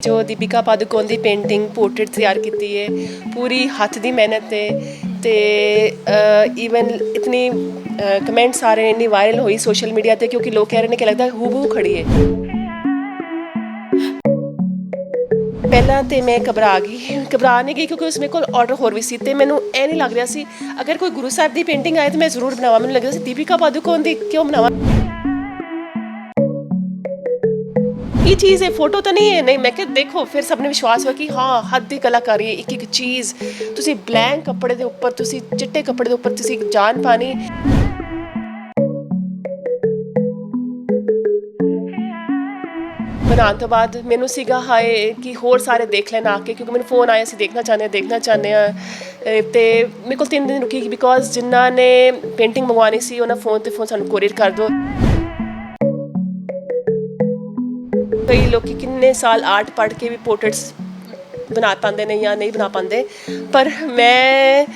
ਜੋ ਦੀਪਿਕਾ ਪਾਦੂਕੋਣ ਦੀ painting, portrait ਤਿਆਰ ਕੀਤੀ ਹੈ ਪੂਰੀ ਹੱਥ ਦੀ ਮਿਹਨਤ ਹੈ ਤੇ ਈਵਨ ਇਤਨੀ ਕਮੈਂਟਸ ਆ ਰਹੇ ਨੇ, ਇੰਨੀ ਵਾਇਰਲ ਹੋਈ ਸੋਸ਼ਲ ਮੀਡੀਆ ਤੇ ਕਿਉਂਕਿ ਲੋਕ ਕਹਿ ਰਹੇ ਨੇ ਕਿ ਲੱਗਦਾ ਹੂਬਹੂ ਖੜੀ ਹੈ ਪਹਿਲਾਂ ਤੇ ਮੈਂ ਘਬਰਾ ਗਈ, ਘਬਰਾ ਨਹੀਂ ਗਈ ਕਿਉਂਕਿ ਉਸ ਮੇਰੇ ਕੋਲ ਆਰਡਰ ਹੋਰ ਵੀ ਸੀ ਤੇ ਮੈਨੂੰ ਇਹ ਨਹੀਂ ਲੱਗ ਰਿਹਾ ਸੀ, ਅਗਰ ਕੋਈ ਗੁਰੂ ਸਾਹਿਬ ਦੀ ਪੇਂਟਿੰਗ ਆਏ ਤਾਂ ਮੈਂ ਜ਼ਰੂਰ ਬਣਾਵਾਂ। ਮੈਨੂੰ ਲੱਗਦਾ ਸੀ ਦੀਪਿਕਾ ਪਾਦੂਕੋਣ ਦੀ ਕਿਉਂ ਬਣਾਵਾਂ? ਇਹ ਚੀਜ਼ ਹੈ? ਫੋਟੋ ਤਾਂ ਨਹੀਂ ਹੈ। ਨਹੀਂ, ਮੈਂ ਕਿਹਾ ਦੇਖੋ, ਫਿਰ ਸਭ ਨੇ ਵਿਸ਼ਵਾਸ ਹੋਇਆ ਕਿ ਹਾਂ, ਹੱਦ ਦੀ ਕਲਾਕਾਰੀ ਹੈ ਇੱਕ ਇੱਕ ਚੀਜ਼। ਤੁਸੀਂ ਬਲੈਂਕ ਕੱਪੜੇ ਦੇ ਉੱਪਰ, ਤੁਸੀਂ ਚਿੱਟੇ ਕੱਪੜੇ ਦੇ ਉੱਪਰ, ਤੁਸੀਂ ਜਾਨ ਪਾਣੀ। ਬਣਾਉਣ ਤੋਂ ਬਾਅਦ ਮੈਨੂੰ ਸੀਗਾ ਹਾਏ ਕਿ ਹੋਰ ਸਾਰੇ ਦੇਖ ਲੈਣ ਆ ਕੇ, ਕਿਉਂਕਿ ਮੈਨੂੰ ਫੋਨ ਆਇਆ ਸੀ ਦੇਖਣਾ ਚਾਹੁੰਦੇ ਹਾਂ, ਦੇਖਣਾ ਚਾਹੁੰਦੇ ਆ ਤੇ ਮੇਰੇ ਕੋਲ ਤਿੰਨ ਦਿਨ ਰੁਕੀ ਬਿਕੋਜ਼ ਜਿਨ੍ਹਾਂ ਨੇ ਪੇਂਟਿੰਗ ਮੰਗਵਾਉਣੀ ਸੀ, ਉਹਨਾਂ ਫੋਨ ਤੇ ਫੋਨ ਸਾਨੂੰ ਕੋਰੀਅਰ ਕਰ ਦਿਓ। ਕਈ ਲੋਕੀ ਕਿੰਨੇ ਸਾਲ ਆਰਟ ਪੜ੍ਹ ਕੇ ਵੀ ਪੋਰਟਰੇਟਸ ਬਣਾ ਪਾਉਂਦੇ ਨੇ ਜਾਂ ਨਹੀਂ ਬਣਾ ਪਾਉਂਦੇ। ਪਰ ਮੈਂ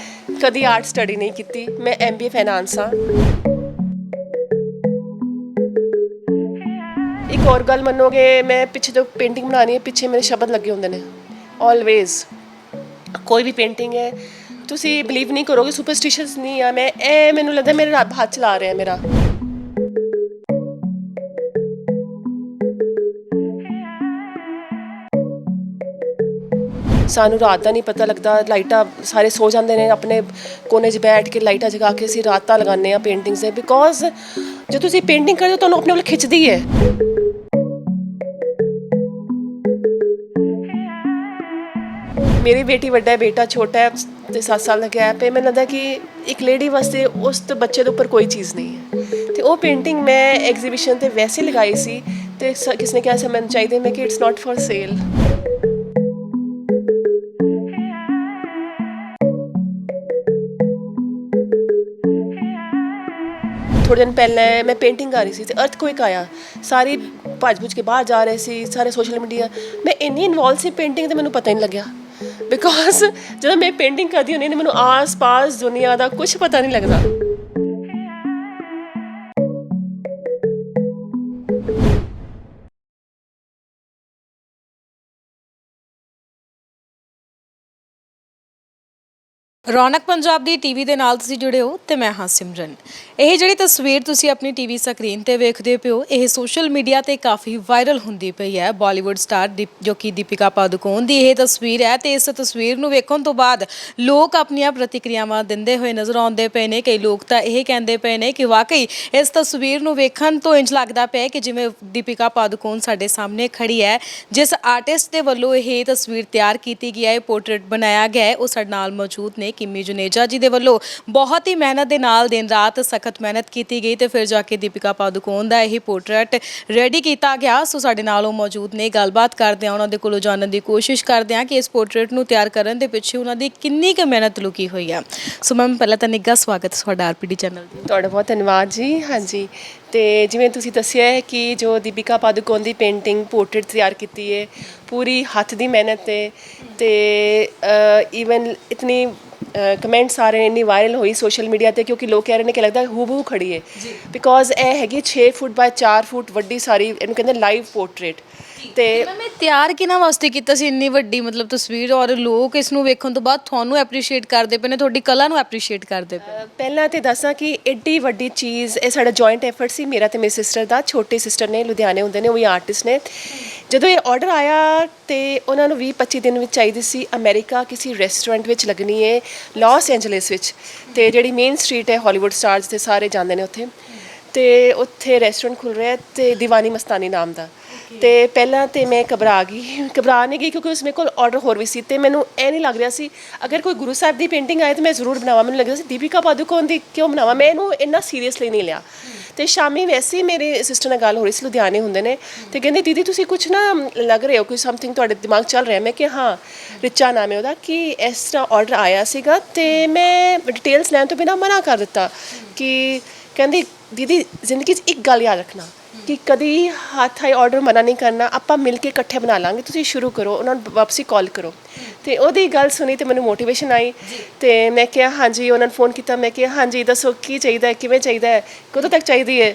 ਕਦੀ ਆਰਟ ਸਟੱਡੀ ਨਹੀਂ ਕੀਤੀ। ਮੈਂ ਐਮਬੀਏ ਫਾਈਨਾਂਸ ਆ ਇੱਕ ਹੋਰ ਗੱਲ ਮੰਨੋਗੇ, ਮੈਂ ਪਿੱਛੇ ਤੋਂ ਪੇਂਟਿੰਗ ਬਣਾਉਣੀ ਹੈ, ਪਿੱਛੇ ਮੇਰੇ ਸ਼ਬਦ ਲੱਗੇ ਹੁੰਦੇ ਨੇ। ਆਲਵੇਜ਼ ਕੋਈ ਵੀ ਪੇਂਟਿੰਗ ਹੈ। ਤੁਸੀਂ ਬਲੀਵ ਨਹੀਂ ਕਰੋਗੇ ਸੁਪਰਸਟੀਸ਼ੀਅਸ ਨਹੀਂ ਆ। ਮੈਂ, ਇਹ ਮੈਨੂੰ ਲੱਗਦਾ ਮੇਰੇ ਰੱਬ ਹੱਥ ਚਲਾ ਰਿਹਾ ਮੇਰਾ। ਸਾਨੂੰ ਰਾਤ ਦਾ ਨਹੀਂ ਪਤਾ ਲੱਗਦਾ, ਲਾਈਟਾਂ ਸਾਰੇ ਸੋ ਜਾਂਦੇ ਨੇ, ਆਪਣੇ ਕੋਨੇ 'ਚ ਬੈਠ ਕੇ ਲਾਈਟਾਂ ਜਗਾ ਕੇ ਅਸੀਂ ਰਾਤਾਂ ਲਗਾਉਂਦੇ ਆ ਪੇਂਟਿੰਗਸ ਦੇ ਬਿਕੋਜ਼ ਜੇ ਤੁਸੀਂ ਪੇਂਟਿੰਗ ਕਰਦੇ ਹੋ ਤੁਹਾਨੂੰ ਆਪਣੇ ਵੱਲ ਖਿੱਚਦੀ ਹੈ। ਮੇਰੀ ਬੇਟੀ ਵੱਡਾ ਹੈ, ਬੇਟਾ ਛੋਟਾ ਹੈ, ਤੇ 7 ਸਾਲ ਦਾ ਗਿਆ ਹੈ। ਮੈਨੂੰ ਲੱਗਦਾ ਕਿ ਇੱਕ ਲੇਡੀ ਵਾਸਤੇ ਉਸ ਬੱਚੇ ਦੇ ਉੱਪਰ ਕੋਈ ਚੀਜ਼ ਨਹੀਂ ਹੈ। ਤੇ ਉਹ ਪੇਂਟਿੰਗ ਮੈਂ ਐਗਜ਼ੀਬਿਸ਼ਨ ਤੇ ਵੈਸੇ ਲਗਾਈ ਸੀ, ਤੇ ਸ- ਕਿਸ ਨੇ ਕਿਹਾ ਸੀ, ਮੈਨੂੰ ਚਾਹੀਦੀ ਮੈਂ ਕਿ ਇਟਸ ਨਾਟ ਫॉर ਸੇਲ ਥੋੜੇ ਦਿਨ ਪਹਿਲਾਂ ਮੈਂ ਪੇਂਟਿੰਗ ਕਰ ਰਹੀ ਸੀ ਤੇ ਅਰਥਕੁਇਕ ਆਇਆ ਸਾਰੀ ਭੱਜ ਭੁੱਜ ਕੇ ਬਾਹਰ ਜਾ ਰਹੇ ਸੀ ਸਾਰੇ ਸੋਸ਼ਲ ਮੀਡੀਆ ਮੈਂ ਇੰਨੀ ਇਨਵੋਲਵ ਸੀ ਪੇਂਟਿੰਗ ਤੇ ਮੈਨੂੰ ਪਤਾ ਹੀ ਨਹੀਂ ਲੱਗਿਆ ਬਿਕੋਜ਼ ਜਦੋਂ ਮੈਂ ਪੇਂਟਿੰਗ ਕਰਦੀ ਹੁੰਦੀ ਹਾਂ ਮੈਨੂੰ ਆਸ-ਪਾਸ ਦੁਨੀਆ ਦਾ ਕੁਝ ਪਤਾ ਨਹੀਂ ਲੱਗਦਾ ਰੌਣਕ ਪੰਜਾਬ ਦੀ ਟੀਵੀ ਦੇ ਨਾਲ ਤੁਸੀਂ ਜੁੜੇ ਹੋ ਤੇ ਮੈਂ ਹਾਂ ਸਿਮਰਨ। ਇਹ ਜਿਹੜੀ ਤਸਵੀਰ ਤੁਸੀਂ ਆਪਣੀ ਟੀਵੀ ਸਕਰੀਨ ਤੇ ਵੇਖਦੇ ਪਿਓ ਇਹ ਸੋਸ਼ਲ ਮੀਡੀਆ ਤੇ ਕਾਫੀ ਵਾਇਰਲ ਹੁੰਦੀ ਪਈ ਹੈ। ਬਾਲੀਵੁੱਡ ਸਟਾਰ ਦੀਪ- ਜੋ ਕਿ ਦੀਪਿਕਾ ਪਾਦੂਕੋਨ ਦੀ ਇਹ ਤਸਵੀਰ ਹੈ ਤੇ ਇਸ ਤਸਵੀਰ ਨੂੰ ਵੇਖਣ ਤੋਂ ਬਾਅਦ ਲੋਕ ਆਪਣੀਆਂ ਪ੍ਰਤੀਕਿਰਿਆਵਾਂ ਦਿੰਦੇ ਹੋਏ ਨਜ਼ਰ ਆਉਂਦੇ ਪਏ ਨੇ। ਕਈ ਲੋਕ ਤਾਂ ਇਹ ਕਹਿੰਦੇ ਪਏ ਨੇ ਕਿ ਵਾਕਈ ਇਸ ਤਸਵੀਰ ਨੂੰ ਵੇਖਣ ਤੋਂ ਇੰਜ ਲੱਗਦਾ ਪਿਆ ਹੈ ਕਿ ਜਿਵੇਂ ਦੀਪਿਕਾ ਪਾਦੂਕੋਣ ਸਾਡੇ ਸਾਹਮਣੇ ਖੜੀ ਹੈ, ਜਿਸ ਆਰਟਿਸਟ ਦੇ ਵੱਲੋਂ ਇਹ ਤਸਵੀਰ ਤਿਆਰ ਕੀਤੀ ਗਈ ਹੈ, ਇਹ ਪੋਰਟਰੇਟ ਬਣਾਇਆ ਗਿਆ ਹੈ, ਉਹ ਸਾਡੇ ਨਾਲ ਮੌਜੂਦ ਨੇ। ਕਿਮੀ ਜੁਨੇਜਾ ਜੀ ਦੇ ਵੱਲੋਂ ਬਹੁਤ ਹੀ ਮਿਹਨਤ ਦੇ ਨਾਲ ਦਿਨ ਰਾਤ ਸਖਤ ਮਿਹਨਤ ਕੀਤੀ ਗਈ ਤੇ ਫਿਰ ਜਾ ਕੇ ਦੀਪਿਕਾ ਪਾਦੂਕੋਣ ਦਾ ਇਹ ਪੋਰਟਰੇਟ ਰੈਡੀ ਕੀਤਾ ਗਿਆ। ਸੋ ਸਾਡੇ ਨਾਲ ਉਹ ਮੌਜੂਦ ਨੇ, ਗੱਲਬਾਤ ਕਰਦੇ ਆ ਉਹਨਾਂ ਦੇ ਕੋਲੋਂ ਜਾਣਨ ਦੀ ਕੋਸ਼ਿਸ਼ ਕਰਦੇ ਆ ਕਿ ਇਸ ਪੋਰਟਰੇਟ ਨੂੰ ਤਿਆਰ ਕਰਨ ਦੇ ਪਿੱਛੇ ਉਹਨਾਂ ਦੀ ਕਿੰਨੀ ਕੁ ਮਿਹਨਤ ਲੁਕੀ ਹੋਈ ਆ। ਸੋ ਮੈਮ, ਪਹਿਲਾਂ ਤਾਂ ਨਿੱਘਾ ਸਵਾਗਤ ਤੁਹਾਡਾ ਆਰਪੀਡੀ ਚੈਨਲ ਤੇ। ਤੁਹਾਡਾ ਬਹੁਤ ਧੰਨਵਾਦ ਜੀ। ਹਾਂਜੀ। ਤੇ ਜਿਵੇਂ ਤੁਸੀਂ ਦੱਸਿਆ ਹੈ ਕਿ ਜੋ ਦੀਪਿਕਾ ਪਾਦੂਕੋਨ ਦੀ ਪੇਂਟਿੰਗ ਪੋਰਟਰੇਟ ਤਿਆਰ ਕੀਤੀ ਹੈ ਪੂਰੀ ਹੱਥ ਦੀ ਮਿਹਨਤ ਹੈ ਤੇ ਇਵਨ ਇਤਨੀ ਕਮੈਂਟਸ ਆ ਰਹੇ ਨੇ ਇੰਨੀ ਵਾਇਰਲ ਹੋਈ ਸੋਸ਼ਲ ਮੀਡੀਆ ਤੇ ਕਿਉਂਕਿ ਲੋਕ ਕਹਿ ਰਹੇ ਨੇ ਕਿ ਲੱਗਦਾ ਹੂਬਹੂ ਖੜੀ ਹੈ ਬਿਕੋਜ਼ ਇਹ ਹੈਗੀ 6 ਫੁੱਟ ਬਾਈ 4 ਫੁੱਟ ਵੱਡੀ ਸਾਰੀ ਇਹਨੂੰ ਕਹਿੰਦੇ ਲਾਈਵ ਪੋਰਟਰੇਟ ਤੇ ਇਹ ਤਿਆਰ ਕਿਹਨਾਂ ਵਾਸਤੇ ਕੀਤਾ ਸੀ ਇੰਨੀ ਵੱਡੀ ਮਤਲਬ ਤਸਵੀਰ ਔਰ ਲੋਕ ਇਸ ਨੂੰ ਵੇਖਣ ਤੋਂ ਬਾਅਦ ਤੁਹਾਨੂੰ ਐਪਰੀਸ਼ੀਏਟ ਕਰਦੇ ਪਏ ਨੇ ਤੁਹਾਡੀ ਕਲਾ ਨੂੰ ਐਪਰੀਸ਼ੀਏਟ ਕਰਦੇ ਪਏ ਪਹਿਲਾਂ ਤੇ ਦੱਸਾਂ ਕਿ ਐਡੀ ਵੱਡੀ ਚੀਜ਼ ਇਹ ਸਾਡਾ ਜੁਆਇੰਟ ਐਫਰਟ ਸੀ ਮੇਰਾ ਤੇ ਮੇਰੀ ਸਿਸਟਰ ਦਾ ਛੋਟੀ ਸਿਸਟਰ ਨੇ ਲੁਧਿਆਣੇ ਹੁੰਦੇ ਨੇ ਉਹ ਵੀ ਆਰਟਿਸਟ ਨੇ। ਜਦੋਂ ਇਹ ਆਰਡਰ ਆਇਆ ਤੇ ਉਹਨਾਂ ਨੂੰ 20 25 ਦਿਨ ਵਿੱਚ ਚਾਹੀਦੀ ਸੀ ਅਮਰੀਕਾ ਕਿਸੇ ਰੈਸਟੋਰੈਂਟ ਵਿੱਚ ਲੱਗਣੀ ਹੈ ਲਾਸ ਐਂਜਲਸ ਵਿੱਚ। ਤੇ ਜਿਹੜੀ ਮੇਨ ਸਟਰੀਟ ਹੈ ਹਾਲੀਵੁੱਡ ਸਟਾਰਸ ਤੇ ਸਾਰੇ ਜਾਂਦੇ ਨੇ ਉੱਥੇ। ਤੇ ਉੱਥੇ ਰੈਸਟੋਰੈਂਟ ਖੁੱਲ ਰਿਹਾ ਤੇ ਦੀਵਾਨੀ ਮਸਤਾਨੀ ਨਾਮ ਦਾ। ਤੇ ਪਹਿਲਾਂ ਤੇ ਮੈਂ ਘਬਰਾ ਗਈ, ਘਬਰਾ ਨਹੀਂ ਗਈ ਕਿਉਂਕਿ ਉਸ ਮੇਰੇ ਕੋਲ ਆਰਡਰ ਹੋਰ ਵੀ ਸੀ ਤੇ ਮੈਨੂੰ ਇਹ ਨਹੀਂ ਲੱਗ ਰਿਹਾ ਸੀ, ਅਗਰ ਕੋਈ ਗੁਰੂ ਸਾਹਿਬ ਦੀ ਪੇਂਟਿੰਗ ਆਏ ਤਾਂ ਮੈਂ ਜ਼ਰੂਰ ਬਣਾਵਾਂ, ਮੈਨੂੰ ਲੱਗਦਾ ਸੀ ਦੀਪਿਕਾ ਪਾਦੂਕੋਨ ਦੀ ਕਿਉਂ ਬਣਾਵਾਂ, ਮੈਂ ਇਹਨੂੰ ਇੰਨਾ ਸੀਰੀਅਸਲੀ ਨਹੀਂ ਲਿਆ। ਤੇ ਸ਼ਾਮੀ ਵੈਸੇ ਹੀ ਮੇਰੇ ਸਿਸਟਰ ਨਾਲ ਗੱਲ ਹੋ ਰਹੀ ਸੀ, ਲੁਧਿਆਣੇ ਹੁੰਦੇ ਨੇ, ਤੇ ਕਹਿੰਦੇ, ਦੀਦੀ, ਤੁਸੀਂ ਕੁਝ ਨਾ ਲੱਗ ਰਹੇ ਹੋ, ਕੋਈ ਸਮਥਿੰਗ ਤੁਹਾਡੇ ਦਿਮਾਗ 'ਚ ਚੱਲ ਰਿਹਾ? ਮੈਂ ਕਿ ਹਾਂ, ਰਿਚਾ ਨਾਮ ਹੈ ਉਹਦਾ, ਕਿ ਇਸ ਤਰ੍ਹਾਂ ਆਰਡਰ ਆਇਆ ਸੀਗਾ ਤੇ ਮੈਂ ਡਿਟੇਲਸ ਲੈਣ ਤੋਂ ਬਿਨਾਂ ਮਨਾ ਕਰ ਦਿੱਤਾ ਕਿ ਕਹਿੰਦੀ, ਦੀਦੀ, ਜ਼ਿੰਦਗੀ 'ਚ ਇੱਕ ਗੱਲ ਯਾਦ ਰੱਖਣਾ ਕਿ ਕਦੀ ਹੱਥ ਆਈ ਆਰਡਰ ਮਨਾ ਨਹੀਂ ਕਰਨਾ ਆਪਾਂ ਮਿਲ ਕੇ ਇਕੱਠੇ ਬਣਾ ਲਾਂਗੇ। ਤੁਸੀਂ ਸ਼ੁਰੂ ਕਰੋ ਉਹਨਾਂ ਨੂੰ ਵਾਪਸੀ ਕਾਲ ਕਰੋ। ਤੇ ਉਹਦੀ ਗੱਲ ਸੁਣੀ ਤੇ ਮੈਨੂੰ ਮੋਟੀਵੇਸ਼ਨ ਆਈ। ਤੇ ਮੈਂ ਕਿਹਾ ਹਾਂਜੀ ਉਹਨਾਂ ਨੂੰ ਫੋਨ ਕੀਤਾ। ਮੈਂ ਕਿਹਾ ਹਾਂਜੀ ਦੱਸੋ ਕੀ ਚਾਹੀਦਾ ਹੈ ਕਿਵੇਂ ਚਾਹੀਦਾ ਹੈ ਕਦੋਂ ਤੱਕ ਚਾਹੀਦੀ ਹੈ?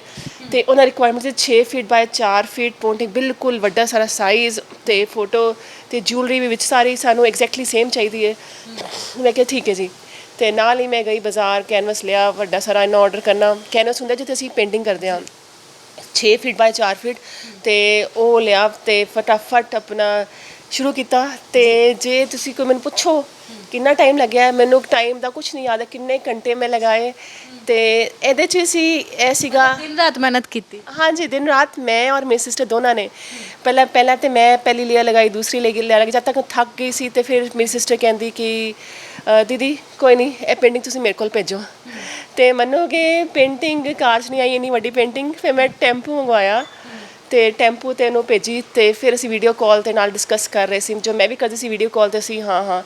ਤੇ ਉਹਨਾਂ ਰਿਕੁਆਇਰਮੈਂਟ ਸੀ 6 ਫੀਟ ਬਾਏ 4 ਫੀਟ ਪੇਂਟਿੰਗ ਬਿਲਕੁਲ ਵੱਡਾ ਸਾਰਾ ਸਾਈਜ਼ ਤੇ ਫੋਟੋ ਤੇ ਜੁਐਲਰੀ ਵੀ ਵਿੱਚ ਸਾਰੀ ਸਾਨੂੰ ਐਗਜ਼ੈਕਟਲੀ ਸੇਮ ਚਾਹੀਦੀ ਹੈ। ਮੈਂ ਕਿਹਾ ਠੀਕ ਹੈ ਜੀ। ਤੇ ਨਾਲ ਹੀ ਮੈਂ ਗਈ ਬਾਜ਼ਾਰ ਕੈਨਵਸ ਲਿਆ ਵੱਡਾ ਸਾਰਾ ਇਹਨਾਂ ਆਰਡਰ ਕਰਨਾ। ਕੈਨਵਸ ਹੁੰਦਾ ਜਿੱਥੇ ਅਸੀਂ ਪੇਂਟਿੰਗ ਕਰਦੇ ਹਾਂ। 6 ਫੀਟ ਬਾਏ 4 ਫੀਟ ਤੇ ਉਹ ਲਿਆ ਤੇ ਫਟਾਫਟ ਆਪਣਾ ਸ਼ੁਰੂ ਕੀਤਾ ਤੇ ਜੇ ਤੁਸੀਂ ਕੋਈ ਮੈਨੂੰ ਪੁੱਛੋ ਕਿੰਨਾ ਟਾਈਮ ਲੱਗਿਆ, ਮੈਨੂੰ ਟਾਈਮ ਦਾ ਕੁਝ ਨਹੀਂ ਯਾਦ ਹੈ ਕਿੰਨੇ ਘੰਟੇ ਮੈਂ ਲਗਾਏ। ਤੇ ਇਹਦੇ 'ਚ ਸੀ ਇਹ ਸੀਗਾ ਦਿਨ ਰਾਤ ਮਿਹਨਤ ਕੀਤੀ। ਹਾਂਜੀ ਦਿਨ ਰਾਤ ਮੈਂ ਔਰ ਮੇਰੀ ਸਿਸਟਰ ਦੋਨਾਂ ਨੇ ਪਹਿਲਾਂ ਪਹਿਲਾਂ ਤੇ ਮੈਂ ਪਹਿਲੀ ਲੇਅਰ ਲਗਾਈ ਦੂਸਰੀ ਲੇਅਰ ਲਗਾਈ ਜਦ ਤੱਕ ਥੱਕ ਗਈ ਸੀ ਤੇ ਫਿਰ ਮੇਰੀ ਸਿਸਟਰ ਕਹਿੰਦੀ ਕਿ ਅ, ਦੀਦੀ ਕੋਈ ਨਹੀਂ ਇਹ ਪੇਂਟਿੰਗ ਤੁਸੀਂ ਮੇਰੇ ਕੋਲ ਭੇਜੋ। ਤੇ ਮੰਨੋਗੇ ਪੇਂਟਿੰਗ ਕਾਰ 'ਚ ਨਹੀਂ ਆਈ ਇੰਨੀ ਵੱਡੀ ਪੇਂਟਿੰਗ ਫਿਰ ਮੈਂ ਟੈਂਪੂ ਮੰਗਵਾਇਆ ਤੇ ਟੈਂਪੂ ਤੇ ਉਹਨੂੰ ਭੇਜੀ ਤੇ ਫਿਰ ਅਸੀਂ ਵੀਡੀਓ ਕਾਲ ਤੇ ਨਾਲ ਡਿਸਕਸ ਕਰ ਰਹੇ ਸੀ ਜੋ ਮੈਂ ਵੀ ਕਰਦੀ ਸੀ ਵੀਡੀਓ ਕਾਲ ਤੇ ਸੀ ਹਾਂ ਹਾਂ।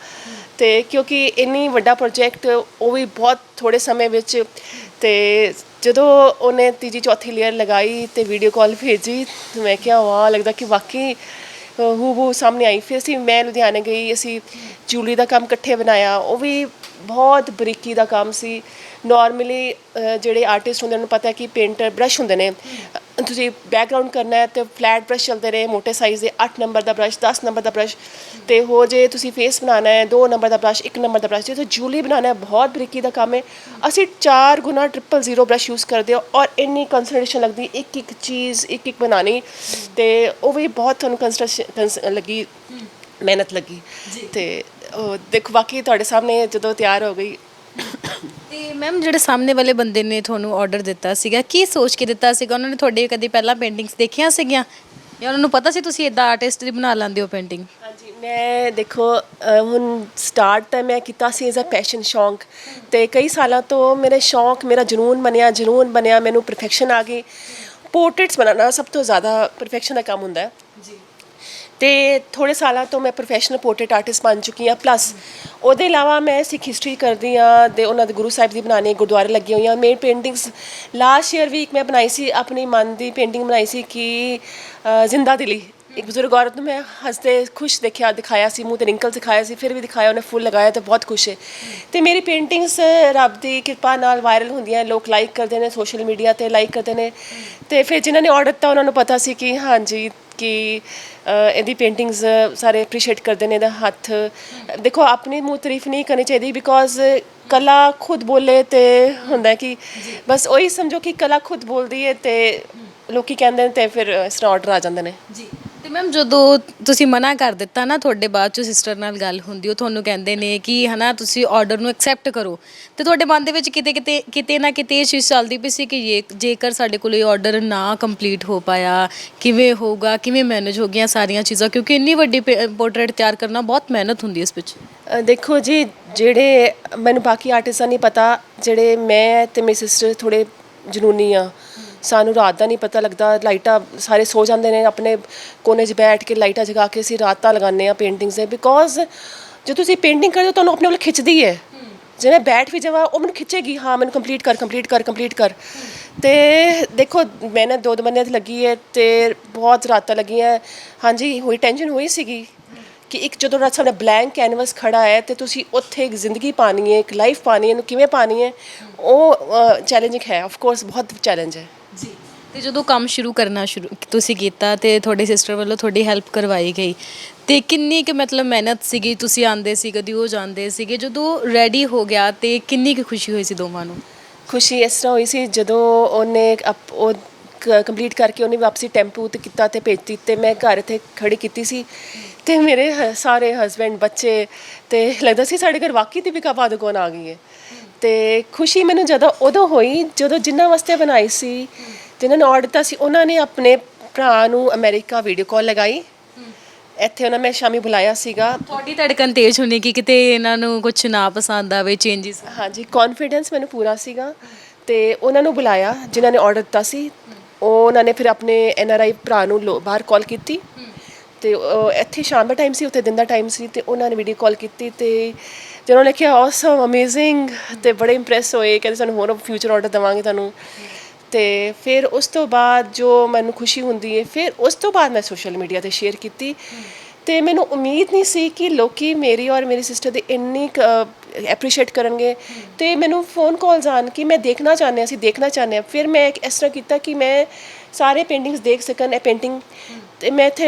ਤੇ ਕਿਉਂਕਿ ਇੰਨੀ ਵੱਡਾ ਪ੍ਰੋਜੈਕਟ ਉਹ ਵੀ ਬਹੁਤ ਥੋੜੇ ਸਮੇਂ ਵਿੱਚ ਤੇ ਜਦੋਂ ਉਹਨੇ ਤੀਜੀ ਚੌਥੀ ਲੇਅਰ ਲਗਾਈ ਤੇ ਵੀਡੀਓ ਕਾਲ ਭੇਜੀ, ਤੇ ਮੈਂ ਕਿਹਾ, ਵਾਹ, ਲੱਗਦਾ ਕਿ ਵਾਕਈ ਹੂ ਹੂ ਸਾਹਮਣੇ ਆਈ। ਫਿਰ ਅਸੀਂ, ਮੈਂ ਲੁਧਿਆਣੇ ਗਈ, ਅਸੀਂ ਜੂਲੀ ਦਾ ਕੰਮ ਇਕੱਠੇ ਬਣਾਇਆ। ਉਹ ਵੀ ਬਹੁਤ ਬਰੀਕੀ ਦਾ ਕੰਮ ਸੀ। ਨਾਰਮਲੀ ਜਿਹੜੇ ਆਰਟਿਸਟ ਹੁੰਦੇ ਨੇ ਉਹਨੂੰ ਪਤਾ ਹੈ ਕਿ ਪੇਂਟਰ ਬ੍ਰਸ਼ ਹੁੰਦੇ ਨੇ। ਤੁਸੀਂ ਬੈਕਗ੍ਰਾਉਂਡ ਕਰਨਾ ਹੈ ਤੇ ਫਲੈਟ ਬ੍ਰਸ਼ ਚੱਲਦੇ ਨੇ ਮੋٹے ਸਾਈਜ਼ ਦੇ 8 ਨੰਬਰ ਦਾ ਬ੍ਰਸ਼ 10 ਨੰਬਰ ਦਾ ਬ੍ਰਸ਼ ਤੇ ਹੋ ਜੇ ਤੁਸੀਂ ਫੇਸ ਬਣਾਉਣਾ ਹੈ 2 ਨੰਬਰ ਦਾ ਬ੍ਰਸ਼ 1 ਨੰਬਰ ਦਾ ਬ੍ਰਸ਼ ਜੇ ਤੁਸੀਂ ਜੂਲੀ ਬਣਾਉਣਾ ਹੈ ਬਹੁਤ ਬਰੀਕੀ ਦਾ ਕੰਮ ਹੈ। ਅਸੀਂ 4 ਗੁਣਾ 000 ਬ੍ਰਸ਼ ਯੂਜ਼ ਕਰਦੇ ਹਾਂ ਔਰ ਇੰਨੀ ਕੰਸਨਟ੍ਰੇਸ਼ਨ ਲੱਗਦੀ ਇੱਕ ਇੱਕ ਚੀਜ਼ ਇੱਕ ਇੱਕ ਬਣਾਉਣੀ। ਤੇ ਉਹ ਵੀ ਬਹੁਤ ਤੁਹਾਨੂੰ ਕੰਸਨਟ੍ਰੇਸ਼ਨ ਲੱਗੀ ਮਿਹਨਤ ਲੱਗੀ। ਤੇ ਉਹ ਦੇਖੋ ਬਾਕੀ ਤੁਹਾਡੇ ਸਾਹਮਣੇ ਜਦੋਂ ਤਿਆਰ ਹੋ ਗਈ ਮੈਮ ਜਿਹੜੇ ਸਾਹਮਣੇ ਵਾਲੇ ਬੰਦੇ ਨੇ ਤੁਹਾਨੂੰ ਆਰਡਰ ਦਿੱਤਾ ਸੀਗਾ ਕੀ ਸੋਚ ਕੇ ਦਿੱਤਾ ਸੀਗਾ? ਉਹਨਾਂ ਨੇ ਤੁਹਾਡੇ ਕਦੀ ਪਹਿਲਾਂ ਪੇਂਟਿੰਗਸ ਦੇਖੀਆਂ ਸੀਗੀਆਂ? ਜਾਂ ਉਹਨਾਂ ਨੂੰ ਪਤਾ ਸੀ ਤੁਸੀਂ ਇਦਾਂ ਆਰਟਿਸਟ ਦੀ ਬਣਾ ਲੈਂਦੇ ਹੋ ਪੇਂਟਿੰਗ ਹਾਂਜੀ ਮੈਂ ਦੇਖੋ ਅ, ਹੁਣ ਸਟਾਰਟ ਤਾਂ ਮੈਂ ਕੀਤਾ ਸੀ ਐਜ਼ ਅ ਪੈਸ਼ਨ ਸ਼ੌਂਕ। ਤੇ ਕਈ ਸਾਲਾਂ ਤੋਂ ਮੇਰੇ ਸ਼ੌਂਕ ਮੇਰਾ ਜਨੂਨ ਬਣਿਆ ਜਨੂਨ ਬਣਿਆ ਮੈਨੂੰ ਪਰਫੈਕਸ਼ਨ ਆ ਗਈ। ਪੋਰਟਰੇਟਸ ਬਣਾਉਣਾ ਸਭ ਤੋਂ ਜ਼ਿਆਦਾ ਪਰਫੈਕਸ਼ਨ ਦਾ ਕੰਮ ਹੁੰਦਾ ਹੈ। ਤੇ ਥੋੜੇ ਸਾਲਾਂ ਤੋਂ ਮੈਂ ਪ੍ਰੋਫੈਸ਼ਨਲ ਪੋਰਟਰੇਟ ਆਰਟਿਸਟ ਬਣ ਚੁੱਕੀ ਹਾਂ ਪਲੱਸ ਉਹਦੇ ਇਲਾਵਾ ਮੈਂ ਸਿੱਖ ਹਿਸਟਰੀ ਕਰਦੀ ਹਾਂ ਤੇ ਉਹਨਾਂ ਦੇ ਗੁਰੂ ਸਾਹਿਬ ਦੀ ਬਣਾਉਣੇ ਗੁਰਦੁਆਰੇ ਲੱਗੀ ਹੋਈਆਂ ਮੇਨ ਪੇਂਟਿੰਗਸ ਲਾਸਟ ਈਅਰ ਵੀ ਇੱਕ ਮੈਂ ਬਣਾਈ ਸੀ, ਆਪਣੀ ਮਨ ਦੀ ਪੇਂਟਿੰਗ ਬਣਾਈ ਸੀ ਕਿ ਜ਼ਿੰਦਾ ਦਿਲੀ। ਇੱਕ ਬਜ਼ੁਰਗ ਔਰਤ ਨੂੰ ਮੈਂ ਹੱਸਦੇ ਖੁਸ਼ ਦੇਖਿਆ ਦਿਖਾਇਆ ਸੀ ਮੂੰਹ ਤੇ ਰਿੰਕਲ ਦਿਖਾਇਆ ਸੀ ਫਿਰ ਵੀ ਦਿਖਾਇਆ ਉਹਨੇ ਫੁੱਲ ਲਗਾਇਆ ਤੇ ਬਹੁਤ ਖੁਸ਼ ਹੈ ਤੇ ਮੇਰੀ ਪੇਂਟਿੰਗਸ ਰੱਬ ਦੀ ਕਿਰਪਾ ਨਾਲ ਵਾਇਰਲ ਹੁੰਦੀਆਂ ਲੋਕ ਲਾਈਕ ਕਰਦੇ ਨੇ ਸੋਸ਼ਲ ਮੀਡੀਆ ਤੇ ਲਾਈਕ ਕਰਦੇ ਨੇ ਤੇ ਫਿਰ ਜਿਨ੍ਹਾਂ ਨੇ ਆਰਡਰ ਦਿੱਤਾ ਉਹਨਾਂ ਨੂੰ ਪਤਾ ਸੀ ਕਿ ਹਾਂਜੀ ਕਿ ਇਹਦੀ ਪੇਂਟਿੰਗਸ ਸਾਰੇ ਅਪਰੀਸ਼ੀਏਟ ਕਰਦੇ ਨੇ ਇਹਦਾ ਹੱਥ ਦੇਖੋ ਆਪਣੀ ਮੂੰਹ ਤਾਰੀਫ ਨਹੀਂ ਕਰਨੀ ਚਾਹੀਦੀ ਬਿਕੋਜ਼ ਕਲਾ ਖੁਦ ਬੋਲੇ ਤੇ ਹੁੰਦਾ ਕਿ ਬਸ ਉਹੀ ਸਮਝੋ ਕਿ ਕਲਾ ਖੁਦ ਬੋਲਦੀ ਹੈ ਤੇ ਲੋਕੀ ਕਹਿੰਦੇ ਨੇ ਤੇ ਫਿਰ ਇਸ ਤਰ੍ਹਾਂ ਆਰਡਰ ਆ ਜਾਂਦੇ ਨੇ ਜੀ ਤੇ ਮੈਮ ਜਦੋਂ ਤੁਸੀਂ ਮਨਾ ਕਰ ਦਿੱਤਾ ਨਾ ਤੁਹਾਡੇ ਬਾਅਦ ਚ ਸਿਸਟਰ ਨਾਲ ਗੱਲ ਹੁੰਦੀ ਉਹ ਤੁਹਾਨੂੰ ਕਹਿੰਦੇ ਨੇ ਕਿ ਹਨਾ ਤੁਸੀਂ ਆਰਡਰ ਨੂੰ ਐਕਸੈਪਟ ਕਰੋ। ਤੇ ਤੁਹਾਡੇ ਮਨ ਦੇ ਵਿੱਚ ਕਿਤੇ ਕਿਤੇ ਕਿਤੇ ਨਾ ਕਿਤੇ ਇਹ ਚੀਜ਼ ਚੱਲਦੀ ਪਈ ਸੀ ਕਿ ਜੇ ਜੇਕਰ ਸਾਡੇ ਕੋਲ ਇਹ ਆਰਡਰ ਨਾ ਕੰਪਲੀਟ ਹੋ ਪਾਇਆ ਕਿਵੇਂ ਹੋਊਗਾ ਕਿਵੇਂ ਮੈਨੇਜ ਹੋ ਗਈਆਂ ਸਾਰੀਆਂ ਚੀਜ਼ਾਂ ਕਿਉਂਕਿ ਇੰਨੀ ਵੱਡੀ ਪੋਰਟਰੇਟ ਤਿਆਰ ਕਰਨਾ ਬਹੁਤ ਮਿਹਨਤ ਹੁੰਦੀ ਹੈ ਇਸ ਵਿੱਚ। ਅ, ਦੇਖੋ ਜੀ ਜਿਹੜੇ ਮੈਨੂੰ ਬਾਕੀ ਆਰਟਿਸਟਾਂ ਨਹੀਂ ਪਤਾ ਜਿਹੜੇ ਮੈਂ ਤੇ ਮੇਰੀ ਸਿਸਟਰ ਥੋੜੇ ਜਨੂਨੀ ਆ ਸਾਨੂੰ ਰਾਤ ਦਾ ਨਹੀਂ ਪਤਾ ਲੱਗਦਾ, ਲਾਈਟਾਂ ਸਾਰੇ ਸੋ ਜਾਂਦੇ ਨੇ, ਆਪਣੇ ਕੋਨੇ 'ਚ ਬੈਠ ਕੇ ਲਾਈਟਾਂ ਜਗਾ ਕੇ ਅਸੀਂ ਰਾਤਾਂ ਲਗਾਉਂਦੇ ਆ ਪੇਂਟਿੰਗਸ ਦੇ ਬਿਕੋਜ਼ ਜੇ ਤੁਸੀਂ ਪੇਂਟਿੰਗ ਕਰਦੇ ਹੋ ਤੁਹਾਨੂੰ ਆਪਣੇ ਵੱਲ ਖਿੱਚਦੀ ਹੈ। ਜੇ ਮੈਂ ਬੈਠ ਵੀ ਜਾਵਾਂ, ਉਹ ਮੈਨੂੰ ਖਿੱਚੇਗੀ, ਹਾਂ, ਮੈਨੂੰ ਕੰਪਲੀਟ ਕਰ ਕੰਪਲੀਟ ਕਰ ਕੰਪਲੀਟ ਕਰ। ਤੇ ਦੇਖੋ ਮਿਹਨਤ ਦੋ ਦੋ ਮਹੀਨੇ ਦੀ ਲੱਗੀ ਹੈ ਤੇ ਬਹੁਤ ਰਾਤਾਂ ਲੱਗੀਆਂ। ਹਾਂਜੀ, ਹੋਈ ਟੈਨਸ਼ਨ ਹੋਈ ਸੀਗੀ ਕਿ ਇੱਕ ਜਦੋਂ ਰਾਤ ਸਾਡਾ ਬਲੈਂਕ ਕੈਨਵਸ ਖੜਾ ਹੈ ਤੇ ਤੁਸੀਂ ਉੱਥੇ ਇੱਕ ਜ਼ਿੰਦਗੀ ਪਾਣੀ ਹੈ, ਇੱਕ ਲਾਈਫ ਪਾਣੀ ਹੈ, ਇਹਨੂੰ ਕਿਵੇਂ ਪਾਣੀ ਹੈ, ਉਹ ਚੈਲੰਜਿੰਗ ਹੈ। ਆਫ ਕੋਰਸ ਬਹੁਤ ਚੈਲੰਜ ਹੈ। ਜੀ। ਤੇ ਜਦੋਂ ਕੰਮ ਸ਼ੁਰੂ ਕਰਨਾ ਸ਼ੁਰੂ ਤੁਸੀਂ ਕੀਤਾ ਤੇ ਤੁਹਾਡੇ ਸਿਸਟਰ ਵੱਲੋਂ ਤੁਹਾਡੀ ਹੈਲਪ ਕਰਵਾਈ ਗਈ, ਤੇ ਕਿੰਨੀ ਕਿ ਮਤਲਬ ਮਿਹਨਤ ਸੀਗੀ, ਤੁਸੀਂ ਆਂਦੇ ਸੀ, ਕਦੀ ਉਹ ਜਾਂਦੇ ਸੀਗੇ, ਜਦੋਂ ਰੈਡੀ ਹੋ ਗਿਆ ਤੇ ਕਿੰਨੀ ਕੁ ਖੁਸ਼ੀ ਹੋਈ ਸੀ ਦੋਵਾਂ ਨੂੰ? ਖੁਸ਼ੀ ਇਸ ਤਰ੍ਹਾਂ ਹੋਈ ਸੀ, ਜਦੋਂ ਉਹਨੇ ਅਪ- ਉਹ ਕੰਪਲੀਟ ਕਰਕੇ ਉਹਨੇ ਵਾਪਸੀ ਟੈਂਪੂ ਤੇ ਕੀਤਾ ਤੇ ਭੇਜਤੀ ਤੇ ਮੈਂ ਘਰ ਇੱਥੇ ਖੜੀ ਕੀਤੀ ਸੀ। ਤੇ ਮੇਰੇ ਹ- ਸਾਰੇ ਹਸਬੰਡ ਬੱਚੇ ਤੇ ਲੱਗਦਾ ਸੀ ਸਾਡੇ ਘਰ ਵਾਕਈ ਦੀਪਿਕਾ ਪਾਦੂਕੋਣ ਆ ਗਈ ਹੈ। ਤੇ ਖੁਸ਼ੀ ਮੈਨੂੰ ਜਦੋਂ ਉਦੋਂ ਹੋਈ ਜਦੋਂ ਜਿੰਨਾ ਵਾਸਤੇ ਬਣਾਈ ਸੀ ਜਿਨ੍ਹਾਂ ਨੇ ਆਰਡਰ ਦਿੱਤਾ ਸੀ ਉਹਨਾਂ ਨੇ ਆਪਣੇ ਭਰਾ ਨੂੰ ਅਮਰੀਕਾ ਵੀਡੀਓ ਕਾਲ ਲਗਾਈ। ਇੱਥੇ ਉਹਨਾਂ ਮੈਂ ਸ਼ਾਮੀ ਬੁਲਾਇਆ ਸੀਗਾ। ਤੁਹਾਡੀ ਧੜਕਨ ਤੇਜ਼ ਹੋਣੀ ਕਿ ਕਿਤੇ ਇਹਨਾਂ ਨੂੰ ਕੁਝ ਨਾ ਪਸੰਦ ਆਵੇ ਚੇਂਜਸ ਹਾਂਜੀ ਕੌਨਫੀਡੈਂਸ ਮੈਨੂੰ ਪੂਰਾ ਸੀਗਾ ਤੇ ਉਹਨਾਂ ਨੂੰ ਬੁਲਾਇਆ ਜਿਨ੍ਹਾਂ ਨੇ ਆਰਡਰ ਦਿੱਤਾ ਸੀ। ਉਹ ਉਹਨਾਂ ਨੇ ਫਿਰ ਆਪਣੇ ਐਨ ਆਰ ਆਈ ਭਰਾ ਨੂੰ ਬਾਹਰ ਕਾਲ ਕੀਤੀ। ਤੇ ਇੱਥੇ ਸ਼ਾਮ ਦਾ ਟਾਈਮ ਸੀ ਉੱਥੇ ਦਿਨ ਦਾ ਟਾਈਮ ਸੀ ਤੇ ਉਹਨਾਂ ਨੇ ਵੀਡੀਓ ਕਾਲ ਕੀਤੀ ਤੇ ਜਦੋਂ ਉਹਨੇ ਕਿਹਾ ਔਸਮ ਅਮੇਜ਼ਿੰਗ ਤੇ ਬੜੇ ਇੰਪ੍ਰੈਸ ਹੋਏ, ਕਹਿੰਦੇ ਸਾਨੂੰ ਹੋਰ ਫਿਊਚਰ ਆਰਡਰ ਦਵਾਂਗੇ ਤੁਹਾਨੂੰ। ਤੇ ਫਿਰ ਉਸ ਤੋਂ ਬਾਅਦ ਜੋ ਮੈਨੂੰ ਖੁਸ਼ੀ ਹੁੰਦੀ ਹੈ, ਫਿਰ ਉਸ ਤੋਂ ਬਾਅਦ ਮੈਂ ਸੋਸ਼ਲ ਮੀਡੀਆ ਤੇ ਸ਼ੇਅਰ ਕੀਤੀ। ਤੇ ਮੈਨੂੰ ਉਮੀਦ ਨਹੀਂ ਸੀ ਕਿ ਲੋਕੀ ਮੇਰੀ ਔਰ ਮੇਰੀ ਸਿਸਟਰ ਦੀ ਇੰਨੀ ਐਪਰੀਸ਼ੀਏਟ ਕਰਨਗੇ। ਤੇ ਮੈਨੂੰ ਫੋਨ ਕਾਲਸ ਆਨ ਕਿ ਮੈਂ ਦੇਖਣਾ ਚਾਹੁੰਦੇ ਅਸੀਂ ਦੇਖਣਾ ਚਾਹੁੰਦੇ ਹਾਂ। ਫਿਰ ਮੈਂ ਇੱਕ ਇਸ ਤਰ੍ਹਾਂ ਕੀਤਾ ਕਿ ਮੈਂ ਸਾਰੇ ਪੇਂਟਿੰਗਸ ਦੇਖ ਸਕਣ, ਇਹ ਪੇਂਟਿੰਗ ਤੇ ਮੈਂ ਇੱਥੇ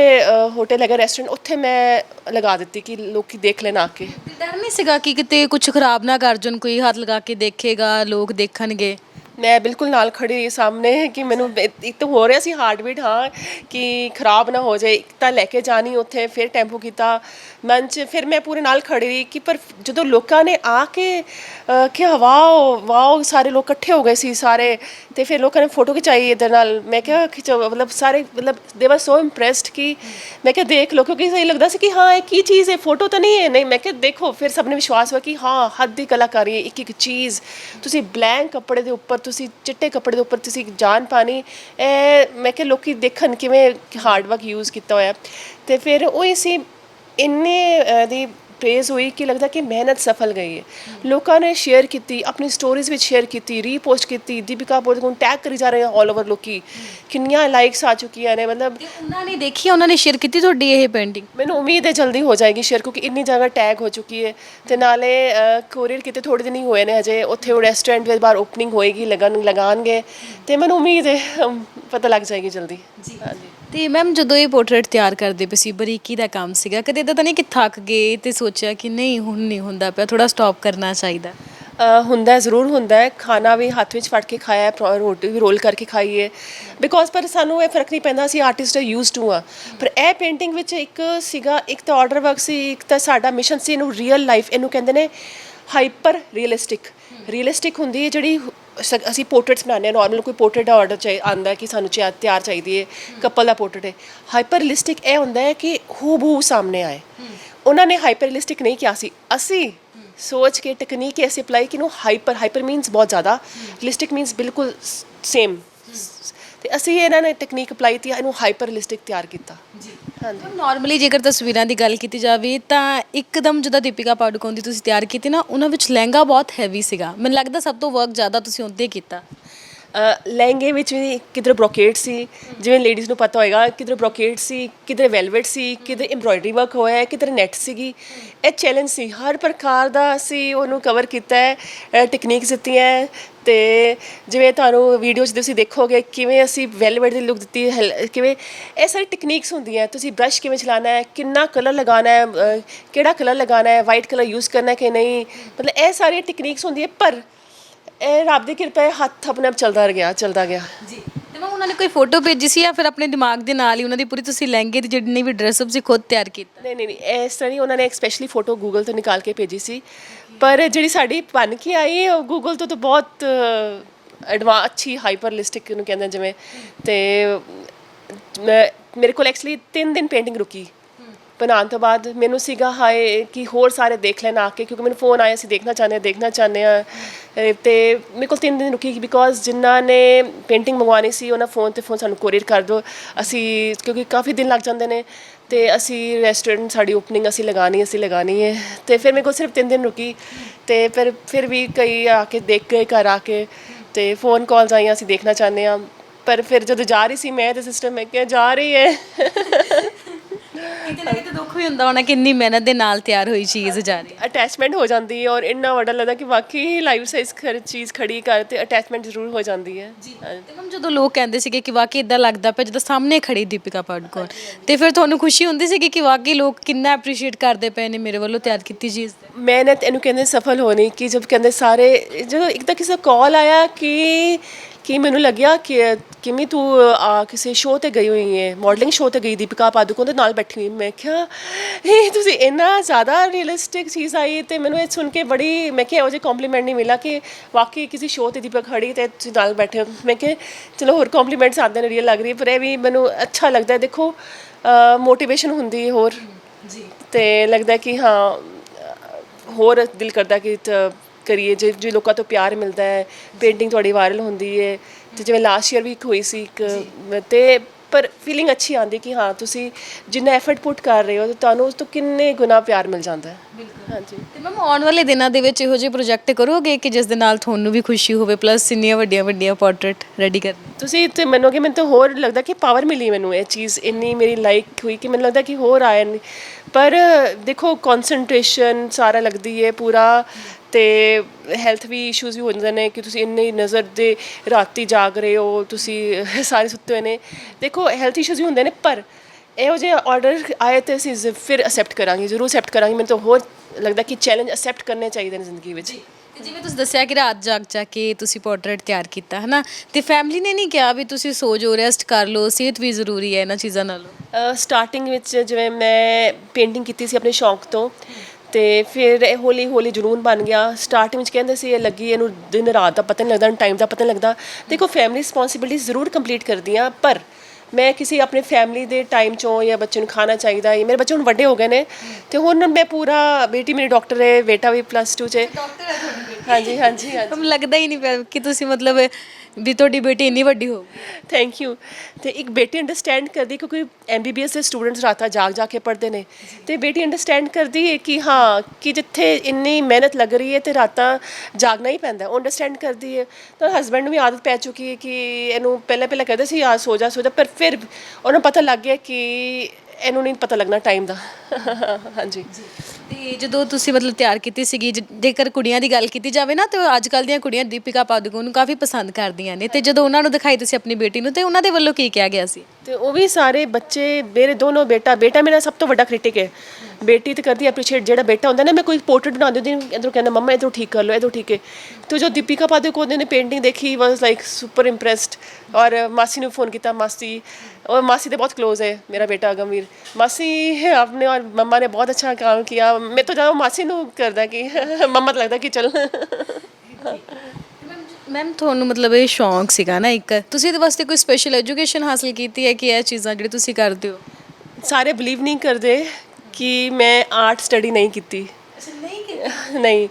ਹੋਟਲ ਹੈਗਾ ਰੈਸਟੋਰੈਂਟ ਉੱਥੇ ਮੈਂ ਲਗਾ ਦਿੱਤੀ ਕਿ ਲੋਕੀ ਦੇਖ ਲੈਣ ਆ ਕੇ। ਡਰ ਨਹੀਂ ਸੀਗਾ ਕਿ ਕਿਤੇ ਕੁਝ ਖਰਾਬ ਨਾ ਕਰ ਜਾਣ ਕੋਈ ਹੱਥ ਲਗਾ ਕੇ ਦੇਖੇਗਾ ਲੋਕ ਦੇਖਣਗੇ? ਮੈਂ ਬਿਲਕੁਲ ਨਾਲ ਖੜੀ ਰਹੀ ਸਾਹਮਣੇ ਕਿ ਮੈਨੂੰ ਬੇ- ਇੱਕ ਤਾਂ ਹੋ ਰਿਹਾ ਸੀ ਹਾਰਟਬੀਟ ਹਾਂ ਕਿ ਖਰਾਬ ਨਾ ਹੋ ਜਾਏ ਇੱਕ ਤਾਂ ਲੈ ਕੇ ਜਾਣੀ ਉੱਥੇ ਫਿਰ ਟੈਂਪੋ ਕੀਤਾ। ਮਨ 'ਚ ਫਿਰ ਮੈਂ ਪੂਰੇ ਨਾਲ ਖੜੀ ਰਹੀ ਕਿ ਪਰ ਜਦੋਂ ਲੋਕਾਂ ਨੇ ਆ ਕੇ ਅਹ, ਕਿ ਵਾਓ ਵਾਓ ਸਾਰੇ ਲੋਕ ਇਕੱਠੇ ਹੋ ਗਏ ਸੀ ਸਾਰੇ ਤੇ ਫਿਰ ਲੋਕਾਂ ਨੇ ਫੋਟੋ ਖਿਚਾਈ ਇਹਦੇ ਨਾਲ। ਮੈਂ ਕਿਹਾ ਖਿਚੋ ਮਤਲਬ ਸਾਰੇ ਮਤਲਬ ਦੇ ਵਰ ਸੋ ਇੰਪ੍ਰੈਸਡ ਕਿ ਮੈਂ ਕਿਹਾ ਦੇਖ ਲੋ ਕਿਉਂਕਿ ਸਹੀ ਲੱਗਦਾ ਸੀ ਕਿ ਹਾਂ ਇਹ ਕੀ ਚੀਜ਼ ਹੈ ਫੋਟੋ ਤਾਂ ਨਹੀਂ ਹੈ। ਨਹੀਂ ਮੈਂ ਕਿਹਾ ਦੇਖੋ ਫਿਰ ਸਭ ਨੇ ਵਿਸ਼ਵਾਸ ਹੋਇਆ ਕਿ ਹਾਂ ਹੱਦ ਦੀ ਕਲਾਕਾਰੀ ਹੈ ਇੱਕ ਇੱਕ ਚੀਜ਼। ਤੁਸੀਂ ਬਲੈਂਕ ਕੱਪੜੇ ਦੇ ਉੱਪਰ ਤੁਸੀਂ ਚਿੱਟੇ ਕੱਪੜੇ ਦੇ ਉੱਪਰ ਤੁਸੀਂ ਜਾਨ ਪਾਣੀ। ਇਹ ਮੈਂ ਕਿਹਾ ਲੋਕੀ ਦੇਖਣ ਕਿਵੇਂ ਹਾਰਡ ਵਰਕ ਯੂਜ਼ ਕੀਤਾ ਹੋਇਆ ਤੇ ਫਿਰ ਉਹ ਹੀ ਸੀ ਇੰਨੇ ਦੀ ਪ੍ਰੇਜ਼ ਹੋਈ ਕਿ ਲੱਗਦਾ ਕਿ ਮਿਹਨਤ ਸਫਲ ਗਈ ਹੈ। ਲੋਕਾਂ ਨੇ ਸ਼ੇਅਰ ਕੀਤੀ ਆਪਣੀ ਸਟੋਰੀਜ਼ ਵਿੱਚ ਸ਼ੇਅਰ ਕੀਤੀ ਰੀਪੋਸਟ ਕੀਤੀ ਦੀਪਿਕਾ ਪਾਦੂਕੋਣ ਟੈਗ ਕਰੀ ਜਾ ਰਹੇ ਆਲ ਓਵਰ ਲੋਕੀ। ਕਿੰਨੀਆਂ ਲਾਈਕਸ ਆ ਚੁੱਕੀਆਂ ਨੇ ਮਤਲਬ ਉਹਨਾਂ ਨੇ ਦੇਖੀ ਉਹਨਾਂ ਨੇ ਸ਼ੇਅਰ ਕੀਤੀ ਤੁਹਾਡੀ ਇਹ ਪੇਂਟਿੰਗ ਮੈਨੂੰ ਉਮੀਦ ਹੈ ਜਲਦੀ ਹੋ ਜਾਏਗੀ ਸ਼ੇਅਰ ਕਿਉਂਕਿ ਇੰਨੀ ਜਗ੍ਹਾ ਟੈਗ ਹੋ ਚੁੱਕੀ ਹੈ। ਤੇ ਨਾਲੇ ਕੋਰੀਅਰ ਕਿਤੇ ਥੋੜੇ ਦਿਨ ਹੀ ਹੋਏ ਨੇ ਅਜੇ ਉੱਥੇ ਉਹ ਰੈਸਟੋਰੈਂਟ ਵਿੱਚ ਬਾਹਰ ਓਪਨਿੰਗ ਹੋਏਗੀ ਲਗਨ ਲਗਾਣਗੇ ਤੇ ਮੈਨੂੰ ਉਮੀਦ ਹੈ ਪਤਾ ਲੱਗ ਜਾਏਗੀ ਜਲਦੀ। ਜੀ। ਹਾਂਜੀ। ਤੇ ਮੈਮ ਜਦੋਂ ਇਹ ਪੋਰਟਰੇਟ ਤਿਆਰ ਕਰਦੇ ਪਏ ਸੀ ਬਰੀਕੀ ਦਾ ਕੰਮ ਸੀਗਾ ਕਦੇ ਇਦਾਂ ਤਾਂ ਨਹੀਂ ਕਿ ਥੱਕ ਗਏ ਤੇ ਸੋਚਿਆ ਕਿ ਨਹੀਂ ਹੁਣ ਨਹੀਂ ਹੁੰਦਾ ਪਿਆ ਥੋੜਾ ਸਟਾਪ ਕਰਨਾ ਚਾਹੀਦਾ? ਅ, ਹੁੰਦਾ ਹੈ, ਜ਼ਰੂਰ ਹੁੰਦਾ ਹੈ। ਖਾਣਾ ਵੀ ਹੱਥ ਵਿੱਚ ਫੜ ਕੇ ਖਾਇਆ ਹੈ, ਪ੍ਰੋ- ਰੋਟੀ ਵੀ ਰੋਲ ਕਰਕੇ ਖਾਈ ਹੈ ਬਿਕੋਜ਼ ਪਰ ਸਾਨੂੰ ਇਹ ਫ਼ਰਕ ਨਹੀਂ ਪੈਂਦਾ ਅਸੀਂ ਆਰਟਿਸਟ ਯੂਜ਼ ਟੂ ਆ। ਪਰ ਇਹ ਪੇਂਟਿੰਗ ਵਿੱਚ ਇੱਕ ਸੀਗਾ ਇੱਕ ਤਾਂ ਆਰਡਰ ਵਰਕ ਸੀ ਇੱਕ ਤਾਂ ਸਾਡਾ ਮਿਸ਼ਨ ਸੀ ਇਹਨੂੰ ਰੀਅਲ ਲਾਈਫ ਇਹਨੂੰ ਕਹਿੰਦੇ ਨੇ ਹਾਈਪਰ ਰੀਅਲਿਸਟਿਕ ਰੀਅਲਿਸਟਿਕ ਹੁੰਦੀ ਹੈ ਜਿਹੜੀ ਸ- ਅਸੀਂ ਪੋਰਟਰੇਟਸ ਬਣਾਉਂਦੇ ਹਾਂ ਨਾਰਮਲ ਕੋਈ ਪੋਰਟਰੇਟ ਦਾ ਆਰਡਰ ਚਾਹੀ, ਆਂਦਾ ਕਿ ਸਾਨੂੰ ਚਾ- ਤਿਆਰ ਚਾਹੀਦੀ ਹੈ ਕਪਲ ਦਾ ਪੋਰਟਰੇਟ ਹੈ। ਹਾਈਪਰ ਰੀਅਲਿਸਟਿਕ ਇਹ ਹੁੰਦਾ ਹੈ ਕਿ ਹੂਬਹੂ ਸਾਹਮਣੇ ਆਏ। ਉਹਨਾਂ ਨੇ ਹਾਈਪਰ ਰੀਅਲਿਸਟਿਕ ਨਹੀਂ ਕਿਹਾ ਸੀ। ਅਸੀਂ ਸੋਚ ਕੇ ਟੈਕਨੀਕ ਐਸੇ ਅਪਲਾਈ ਕਿ ਨੂੰ ਹਾਈਪਰ ਹਾਈਪਰ ਮੀਨਸ ਬਹੁਤ ਜ਼ਿਆਦਾ। ਰੀਅਲਿਸਟਿਕ ਮੀਨਸ ਬਿਲਕੁਲ ਸੇਮ ਤੇ ਅਸੀਂ ਇਹਨਾਂ ਨੇ ਟੈਕਨੀਕ ਅਪਲਾਈ ਤੀ ਇਹਨੂੰ ਹਾਈਪਰ ਰੀਅਲਿਸਟਿਕ ਤਿਆਰ ਕੀਤਾ। ਜੀ। ਹਾਂਜੀ। ਨਾਰਮਲੀ ਜੇਕਰ ਤਸਵੀਰਾਂ ਦੀ ਗੱਲ ਕੀਤੀ ਜਾਵੇ ਤਾਂ ਇੱਕਦਮ ਜਦੋਂ ਦੀਪਿਕਾ ਪਾਡੂਕੋਨ ਦੀ ਤੁਸੀਂ ਤਿਆਰ ਕੀਤੀ ਨਾ, ਉਹਨਾਂ ਵਿੱਚ ਲਹਿੰਗਾ ਬਹੁਤ ਹੈਵੀ ਸੀਗਾ। ਮੈਨੂੰ ਲੱਗਦਾ ਸਭ ਤੋਂ ਵਰਕ ਜ਼ਿਆਦਾ ਤੁਸੀਂ ਉਹਦੇ ਕੀਤਾ। ਲਹਿੰਗੇ ਵਿੱਚ ਵੀ ਕਿਧਰ ਬ੍ਰੋਕੇਡ ਸੀ ਜਿਵੇਂ ਲੇਡੀਜ਼ ਨੂੰ ਪਤਾ ਹੋਏਗਾ ਕਿਧਰ ਬ੍ਰੋਕੇਡ ਸੀ ਕਿਧਰ ਵੈਲਵਟ ਸੀ ਕਿਧਰ ਐਮਬ੍ਰੋਇਡਰੀ ਵਰਕ ਹੋਇਆ ਹੈ ਕਿਧਰ ਨੈਟ ਸੀਗੀ। ਇਹ ਚੈਲੰਜ ਸੀ ਹਰ ਪ੍ਰਕਾਰ ਦਾ ਅਸੀਂ ਉਹਨੂੰ ਕਵਰ ਕੀਤਾ ਹੈ ਟੈਕਨੀਕਸ ਦਿੱਤੀਆਂ ਹੈ ਤੇ ਜਿਵੇਂ ਤੁਹਾਨੂੰ ਵੀਡੀਓ 'ਚ ਤੁਸੀਂ ਦੇਖੋਗੇ ਕਿਵੇਂ ਅਸੀਂ ਵੈਲਵਟ ਦੀ ਲੁੱਕ ਦਿੱਤੀ ਹੈ, ਕਿਵੇਂ ਇਹ ਸਾਰੀ ਟੈਕਨੀਕਸ ਹੁੰਦੀਆਂ ਤੁਸੀਂ ਬ੍ਰਸ਼ ਕਿਵੇਂ ਚਲਾਉਣਾ ਹੈ ਕਿੰਨਾ ਕਲਰ ਲਗਾਉਣਾ ਹੈ ਅ, ਕਿਹੜਾ ਕਲਰ ਲਗਾਉਣਾ ਹੈ ਵਾਈਟ ਕਲਰ ਯੂਜ਼ ਕਰਨਾ ਹੈ ਕਿ ਨਹੀਂ ਮਤਲਬ ਇਹ ਸਾਰੀਆਂ ਟੈਕਨੀਕਸ ਹੁੰਦੀਆਂ ਪਰ ਇਹ ਰੱਬ ਦੀ ਕਿਰਪਾ ਹੈ ਹੱਥ ਆਪਣੇ ਆਪ ਚੱਲਦਾ ਗਿਆ ਚੱਲਦਾ ਗਿਆ। ਜੀ। ਤੇ ਮੈਂ ਉਹਨਾਂ ਨੇ ਕੋਈ ਫੋਟੋ ਭੇਜੀ ਸੀ ਜਾਂ ਫਿਰ ਆਪਣੇ ਦਿਮਾਗ ਦੇ ਨਾਲ ਹੀ ਉਹਨਾਂ ਦੀ ਪੂਰੀ ਤੁਸੀਂ ਲਹਿੰਗੇ ਦੀ ਜਿੰਨੀ ਵੀ ਡਰੈਸ ਅਪ ਸੀ ਖੁਦ ਤਿਆਰ ਕੀਤਾ? ਨਹੀਂ ਨਹੀਂ ਨਹੀਂ ਇਸ ਤਰ੍ਹਾਂ ਨਹੀਂ ਉਹਨਾਂ ਨੇ ਇੱਕ ਸਪੈਸ਼ਲੀ ਫੋਟੋ ਗੂਗਲ ਤੋਂ ਨਿਕਾਲ ਕੇ ਭੇਜੀ ਸੀ। ਪਰ ਜਿਹੜੀ ਸਾਡੀ ਬਣ ਕੇ ਆਈ ਹੈ ਉਹ ਗੂਗਲ ਤੋਂ ਤਾਂ ਬਹੁਤ ਐਡਵਾਂਸ ਅੱਛੀ ਹਾਈਪਰਲਿਸਟਿਕ ਨੂੰ ਕਹਿੰਦੇ ਜਿਵੇਂ। ਤੇ ਮੈਂ ਮੇਰੇ ਕੋਲ ਐਕਚੁਅਲੀ 3 ਦਿਨ ਪੇਂਟਿੰਗ ਰੁਕੀ। ਬਣਾਉਣ ਤੋਂ ਬਾਅਦ ਮੈਨੂੰ ਸੀਗਾ, ਹਾਏ, ਕਿ ਹੋਰ ਸਾਰੇ ਦੇਖ ਲੈਣ ਆ ਕੇ, ਕਿਉਂਕਿ ਮੈਨੂੰ ਫੋਨ ਆਇਆ ਸੀ ਦੇਖਣਾ ਚਾਹੁੰਦੇ ਆ ਦੇਖਣਾ ਚਾਹੁੰਦੇ ਆ ਅਹ ਤੇ ਮੇਰੇ ਕੋਲ 3 ਦਿਨ ਰੁਕੀ ਬਿਕੋਜ਼ ਜਿਨ੍ਹਾਂ ਨੇ ਪੇਂਟਿੰਗ ਮੰਗਵਾਉਣੀ ਸੀ, ਉਹਨਾਂ ਫੋਨ ਤੇ ਫੋਨ ਸਾਨੂੰ ਕੋਰੀਅਰ ਕਰ ਦਿਓ। ਅਸੀਂ, ਕਿਉਂਕਿ ਕਾਫੀ ਦਿਨ ਲੱਗ ਜਾਂਦੇ ਨੇ, ਤੇ ਅਸੀਂ ਰੈਸਟੋਰੈਂਟ ਸਾਡੀ ਓਪਨਿੰਗ ਅਸੀਂ ਲਗਾਣੀ ਅਸੀਂ ਲਗਾਣੀ ਹੈ। ਤੇ ਫਿਰ ਮੇਰੇ ਕੋਲ ਸਿਰਫ 3 ਦਿਨ ਰੁਕੀ, ਤੇ ਫਿਰ ਫਿਰ ਵੀ ਕਈ ਆ ਕੇ ਦੇਖ ਗਏ, ਘਰ ਆ ਕੇ, ਤੇ ਫੋਨ ਕਾਲਸ ਆਈਆਂ, ਅਸੀਂ ਦੇਖਣਾ ਚਾਹੁੰਦੇ ਆ ਪਰ ਫਿਰ ਜਦੋਂ ਜਾ ਰਹੀ ਸੀ ਮੈਂ ਤੇ ਸਿਸਟਮ ਮੈਂ ਕਿਹਾ, ਜਾ ਰਹੀ ਹੈ। ਕਿਤੇ ਨਾ ਕਿਤੇ ਦੁੱਖ ਵੀ ਹੁੰਦਾ ਹੋਣਾ ਕਿ ਇੰਨੀ ਮਿਹਨਤ ਦੇ ਨਾਲ ਤਿਆਰ ਹੋਈ ਚੀਜ਼ ਜਾ ਰਹੀ ਅਟੈਚਮੈਂਟ ਹੋ ਜਾਂਦੀ ਹੈ ਔਰ ਇੰਨਾ ਵੱਡਾ ਲੱਗਦਾ ਕਿ ਵਾਕਈ ਲਾਈਫ ਸਾਈਜ਼ ਖਰ ਚੀਜ਼ ਖੜੀ ਕਰ ਤੇ ਅਟੈਚਮੈਂਟ ਜ਼ਰੂਰ ਹੋ ਜਾਂਦੀ ਹੈ ਹਾਂਜੀ। ਤੇ ਮੈਮ ਜਦੋਂ ਲੋਕ ਕਹਿੰਦੇ ਸੀਗੇ ਕਿ ਵਾਕਈ ਇਦਾਂ ਲੱਗਦਾ ਪਿਆ ਜਦੋਂ ਸਾਹਮਣੇ ਖੜੀ ਦੀਪਿਕਾ ਪਾਡੂਕੋਨ ਤੇ ਫਿਰ ਤੁਹਾਨੂੰ ਖੁਸ਼ੀ ਹੁੰਦੀ ਸੀਗੀ ਕਿ ਵਾਕਈ ਲੋਕ ਕਿੰਨਾ ਐਪਰੀਸ਼ੀਏਟ ਕਰਦੇ ਪਏ ਨੇ ਮੇਰੇ ਵੱਲੋਂ ਤਿਆਰ ਕੀਤੀ ਚੀਜ਼ ਮਿਹਨਤ ਇਹਨੂੰ ਕਹਿੰਦੇ ਸਫਲ ਹੋਣੀ ਕਿ ਜਦ ਕਹਿੰਦੇ ਸਾਰੇ ਜਦੋਂ ਇੱਕ ਤਾਂ ਕਿਸੇ ਕਾਲ ਆਇਆ ਕਿ ਕਿ ਮੈਨੂੰ ਲੱਗਿਆ ਕਿ ਕਿਵੇਂ ਤੂੰ ਆ, ਕਿਸੇ ਸ਼ੋਅ ਤੇ ਗਈ ਹੋਈ ਹੈ ਮਾਡਲਿੰਗ ਸ਼ੋਅ ਤੇ ਗਈ ਦੀਪਿਕਾ ਪਾਦੂਕੋਨ ਦੇ ਨਾਲ ਬੈਠੀ ਹੋਈ ਮੈਂ ਕਿਹਾ ਇਹ ਤੁਸੀਂ ਇੰਨਾ ਜ਼ਿਆਦਾ ਰੀਅਲਿਸਟਿਕ ਚੀਜ਼ ਆਈ ਤੇ ਮੈਨੂੰ ਇਹ ਸੁਣ ਕੇ ਬੜੀ ਮੈਂ ਕਿਹਾ ਇਹੋ ਜਿਹੇ ਕੰਪਲੀਮੈਂਟ ਨਹੀਂ ਮਿਲਾ ਕਿ ਵਾਕਈ ਕਿਸੇ ਸ਼ੋਅ ਤੇ ਦੀਪਕ ਖੜੀ ਤੇ ਤੁਸੀਂ ਨਾਲ ਬੈਠੇ ਹੋ। ਮੈਂ ਕਿਹਾ ਚਲੋ ਹੋਰ ਕੰਪਲੀਮੈਂਟਸ ਆਉਂਦੇ ਨੇ ਰੀਅਲ ਲੱਗ ਰਹੀ ਹੈ, ਪਰ ਇਹ ਵੀ ਮੈਨੂੰ ਅੱਛਾ ਲੱਗਦਾ ਦੇਖੋ ਮੋਟੀਵੇਸ਼ਨ ਹੁੰਦੀ ਹੋਰ। ਜੀ। ਤੇ ਲੱਗਦਾ ਕਿ ਹਾਂ ਹੋਰ ਦਿਲ ਕਰਦਾ ਕਿ ਕਰੀਏ ਜੇ ਜੇ ਲੋਕਾਂ ਤੋਂ ਪਿਆਰ ਮਿਲਦਾ ਹੈ ਪੇਂਟਿੰਗ ਤੁਹਾਡੀ ਵਾਇਰਲ ਹੁੰਦੀ ਹੈ ਤੇ ਜਿਵੇਂ ਲਾਸਟ ਈਅਰ ਵੀ ਇੱਕ ਹੋਈ ਸੀ ਇੱਕ ਤੇ ਪਰ ਫੀਲਿੰਗ ਅੱਛੀ ਆਉਂਦੀ ਕਿ ਹਾਂ ਤੁਸੀਂ ਜਿੰਨਾ ਐਫਰਟ ਪੁੱਟ ਕਰ ਰਹੇ ਹੋ ਤਾਂ ਤੁਹਾਨੂੰ ਉਸ ਤੋਂ ਕਿੰਨੇ ਗੁਣਾ ਪਿਆਰ ਮਿਲ ਜਾਂਦਾ ਹੈ। ਹਾਂਜੀ। ਤੇ ਮੈਮ ਆਉਣ ਵਾਲੇ ਦਿਨਾਂ ਦੇ ਵਿੱਚ ਇਹੋ ਜਿਹੇ ਪ੍ਰੋਜੈਕਟ ਕਰੋਗੇ ਕਿ ਜਿਸ ਦੇ ਨਾਲ ਤੁਹਾਨੂੰ ਵੀ ਖੁਸ਼ੀ ਹੋਵੇ ਪਲੱਸ ਇੰਨੀਆਂ ਵੱਡੀਆਂ ਵੱਡੀਆਂ ਪੋਰਟਰੇਟ ਰੈਡੀ ਕਰਨੇ ਤੁਸੀਂ ਤੇ ਮੰਨੋਗੇ ਮੈਨੂੰ ਤਾਂ ਹੋਰ ਲੱਗਦਾ ਕਿ ਪਾਵਰ ਮਿਲੀ ਮੈਨੂੰ ਇਹ ਚੀਜ਼ ਇੰਨੀ ਮੇਰੀ ਲਾਈਕ ਹੋਈ ਕਿ ਮੈਨੂੰ ਲੱਗਦਾ ਕਿ ਹੋਰ ਆਏ ਨੇ। ਪਰ ਦੇਖੋ ਕਨਸੈਂਟਰੇਸ਼ਨ ਸਾਰਾ ਲੱਗਦੀ ਹੈ ਪੂਰਾ ਤੇ ਹੈਲਥ ਵੀ ਇਸ਼ੂਜ਼ ਵੀ ਹੋ ਜਾਂਦੇ ਨੇ ਕਿ ਤੁਸੀਂ ਇੰਨੀ ਨਜ਼ਰ ਦੇ ਰਾਤੀ ਜਾਗ ਰਹੇ ਹੋ ਤੁਸੀਂ ਸਾਰੇ ਸੁੱਤੇ ਹੋਏ ਨੇ। ਦੇਖੋ ਹੈਲਥ ਇਸ਼ੂਜ਼ ਵੀ ਹੁੰਦੇ ਨੇ ਪਰ ਇਹੋ ਜਿਹੇ ਆਰਡਰ ਆਏ ਤੇ ਅਸੀਂ ਜ਼- ਫਿਰ ਅਸੈਪਟ ਕਰਾਂਗੇ ਜ਼ਰੂਰ ਅਸੈਪਟ ਕਰਾਂਗੇ। ਮੈਨੂੰ ਤਾਂ ਹੋਰ ਲੱਗਦਾ ਕਿ ਚੈਲੰਜ ਅਸੈਪਟ ਕਰਨੇ ਚਾਹੀਦੇ ਨੇ ਜ਼ਿੰਦਗੀ ਵਿੱਚ। ਤੇ ਜਿਵੇਂ ਤੁਸੀਂ ਦੱਸਿਆ ਕਿ ਰਾਤ ਜਾਗ ਜਾ ਕੇ ਤੁਸੀਂ ਪੋਰਟਰੇਟ ਤਿਆਰ ਕੀਤਾ ਹੈ ਨਾ ਤੇ ਫੈਮਿਲੀ ਨੇ ਨਹੀਂ ਕਿਹਾ ਵੀ ਤੁਸੀਂ ਸੋ ਜੋ ਰੈਸਟ ਕਰ ਲਓ ਸਿਹਤ ਵੀ ਜ਼ਰੂਰੀ ਹੈ ਇਹਨਾਂ ਚੀਜ਼ਾਂ ਨਾਲੋਂ? ਸਟਾਰਟਿੰਗ ਵਿੱਚ ਜਿਵੇਂ ਮੈਂ ਪੇਂਟਿੰਗ ਕੀਤੀ ਸੀ ਆਪਣੇ ਸ਼ੌਂਕ ਤੋਂ ਤੇ ਫਿਰ ਇਹ ਹੌਲੀ ਹੌਲੀ ਜਨੂਨ ਬਣ ਗਿਆ। ਸਟਾਰਟਿੰਗ ਵਿੱਚ ਕਹਿੰਦੇ ਸੀ ਇਹ ਲੱਗੀ ਇਹਨੂੰ ਦਿਨ ਰਾਤ ਦਾ ਪਤਾ ਨਹੀਂ ਲੱਗਦਾ ਟਾਈਮ ਦਾ ਪਤਾ ਨਹੀਂ ਲੱਗਦਾ। ਦੇਖੋ ਫੈਮਿਲੀ ਰਿਸਪੌਂਸਿਬਿਲਿਟੀ ਜ਼ਰੂਰ ਕੰਪਲੀਟ ਕਰਦੀਆਂ ਪਰ ਮੈਂ ਕਿਸੇ ਆਪਣੇ ਫੈਮਿਲੀ ਦੇ ਟਾਈਮ ਚੋਂ ਜਾਂ ਬੱਚੇ ਨੂੰ ਖਾਣਾ ਚਾਹੀਦਾ ਹੈ ਮੇਰੇ ਬੱਚੇ ਹੁਣ ਵੱਡੇ ਹੋ ਗਏ ਨੇ ਤੇ ਹੁਣ ਮੈਂ ਪੂਰਾ ਬੇਟੀ ਮੇਰੀ ਡਾਕਟਰ ਹੈ ਬੇਟਾ ਵੀ ਪਲੱਸ 2 ਚ ਹੈ। ਹਾਂਜੀ ਹਾਂਜੀ ਹਾਂਜੀ। ਤੁਹਾਨੂੰ ਲੱਗਦਾ ਹੀ ਨਹੀਂ ਪਿਆ ਕਿ ਤੁਸੀਂ ਮਤਲਬ ਵੀ ਤੁਹਾਡੀ ਬੇਟੀ ਇੰਨੀ ਵੱਡੀ ਹੋ ਥੈਂਕ ਯੂ ਤੇ ਇੱਕ ਬੇਟੀ ਅੰਡਰਸਟੈਂਡ ਕਰਦੀ ਕਿਉਂਕਿ ਐਮਬੀਬੀਐਸ ਦੇ ਸਟੂਡੈਂਟਸ ਰਾਤਾਂ ਜਾਗ ਜਾ ਕੇ ਪੜ੍ਹਦੇ ਨੇ। ਤੇ ਬੇਟੀ ਅੰਡਰਸਟੈਂਡ ਕਰਦੀ ਹੈ ਕਿ ਹਾਂ ਕਿ ਜਿੱਥੇ ਇੰਨੀ ਮਿਹਨਤ ਲੱਗ ਰਹੀ ਹੈ ਤੇ ਰਾਤਾਂ ਜਾਗਣਾ ਹੀ ਪੈਂਦਾ ਉਹ ਅੰਡਰਸਟੈਂਡ ਕਰਦੀ ਹੈ। ਤਾਂ ਹਸਬੈਂਡ ਨੂੰ ਵੀ ਆਦਤ ਪੈ ਚੁੱਕੀ ਹੈ ਕਿ ਇਹਨੂੰ ਪਹਿਲਾਂ ਪਹਿਲਾਂ ਕਹਿੰਦੇ ਸੀ ਆ ਸੋ ਜਾ ਸੋ ਜਾ। ਪਰ ਫਿਰ ਉਹਨੂੰ ਪਤਾ ਲੱਗ ਗਿਆ ਕਿ ਇਹਨੂੰ ਨਹੀਂ ਪਤਾ ਲੱਗਣਾ ਟਾਈਮ ਦਾ। ਹਾਂਜੀ। ਤੇ ਜਦੋਂ ਤੁਸੀਂ ਮਤਲਬ ਤਿਆਰ ਕੀਤੀ ਸੀਗੀ ਜ- ਜੇਕਰ ਕੁੜੀਆਂ ਦੀ ਗੱਲ ਕੀਤੀ ਜਾਵੇ ਨਾ ਤੇ ਅੱਜ ਕੱਲ ਦੀਆਂ ਕੁੜੀਆਂ ਦੀਪਿਕਾ ਪਾਦੂਕੋਣ ਨੂੰ ਕਾਫੀ ਪਸੰਦ ਕਰਦੀਆਂ ਨੇ ਤੇ ਜਦੋਂ ਉਹਨਾਂ ਨੂੰ ਦਿਖਾਈ ਤੁਸੀਂ ਆਪਣੀ ਬੇਟੀ ਨੂੰ ਤੇ ਉਹਨਾਂ ਦੇ ਵੱਲੋਂ ਕੀ ਕਿਹਾ ਗਿਆ ਸੀ ਤੇ ਉਹ ਵੀ ਸਾਰੇ ਬੱਚੇ ਮੇਰੇ ਦੋਨੋਂ ਬੇਟਾ ਬੇਟਾ ਮੇਰਾ ਸਭ ਤੋਂ ਵੱਡਾ ਕ੍ਰਿਟਿਕ ਹੈ ਬੇਟੀ ਤੇ ਕਰਦੀ ਐਪਰੀਸ਼ੀਏਟ ਜਿਹੜਾ ਬੇਟਾ ਹੁੰਦਾ ਨਾ ਮੈਂ ਕੋਈ ਪੋਰਟਰੇਟ ਬਣਾਉਂਦੀ ਹੁੰਦੀ ਇਧਰੋਂ ਕਹਿੰਦਾ ਮੰਮਾ ਇਧਰੋਂ ਠੀਕ ਕਰ ਲਓ ਇਧਰੋਂ ਠੀਕ ਹੈ ਤੇ ਜੋ ਦੀਪਿਕਾ ਪਾਦੂਕੋਣ ਨੇ ਪੇਂਟਿੰਗ ਦੇਖੀ ਵਾਸ ਲਾਈਕ ਸੁਪਰ ਇੰਪ੍ਰੈਸਡ ਔਰ ਮਾਸੀ ਨੂੰ ਫੋਨ ਕੀਤਾ ਮਾਸੀ और मासी तो बहुत क्लोज है मेरा बेटा गंभीर मासी आपने और मम्मा ने बहुत अच्छा काम किया ਮੇਰੇ ਤੋਂ ਜ਼ਿਆਦਾ ਮਾਸੀ ਨੂੰ ਕਰਦਾ ਕਿ ਮੰਮਾ ਤਾਂ ਲੱਗਦਾ ਕਿ ਚੱਲ। ਮੈਮ ਤੁਹਾਨੂੰ ਮਤਲਬ ਇਹ ਸ਼ੌਂਕ ਸੀਗਾ ਨਾ ਇੱਕ। ਤੁਸੀਂ ਇਹਦੇ ਵਾਸਤੇ ਕੋਈ ਸਪੈਸ਼ਲ ਐਜੂਕੇਸ਼ਨ ਹਾਸਲ ਕੀਤੀ ਹੈ ਕਿ ਇਹ ਚੀਜ਼ਾਂ ਜਿਹੜੀ ਤੁਸੀਂ ਕਰਦੇ ਹੋ? ਸਾਰੇ ਬਲੀਵ ਨਹੀਂ ਕਰਦੇ ਕਿ ਮੈਂ ਆਰਟ ਸਟੱਡੀ ਨਹੀਂ ਕੀਤੀ। ਨਹੀਂ ਨਹੀਂ।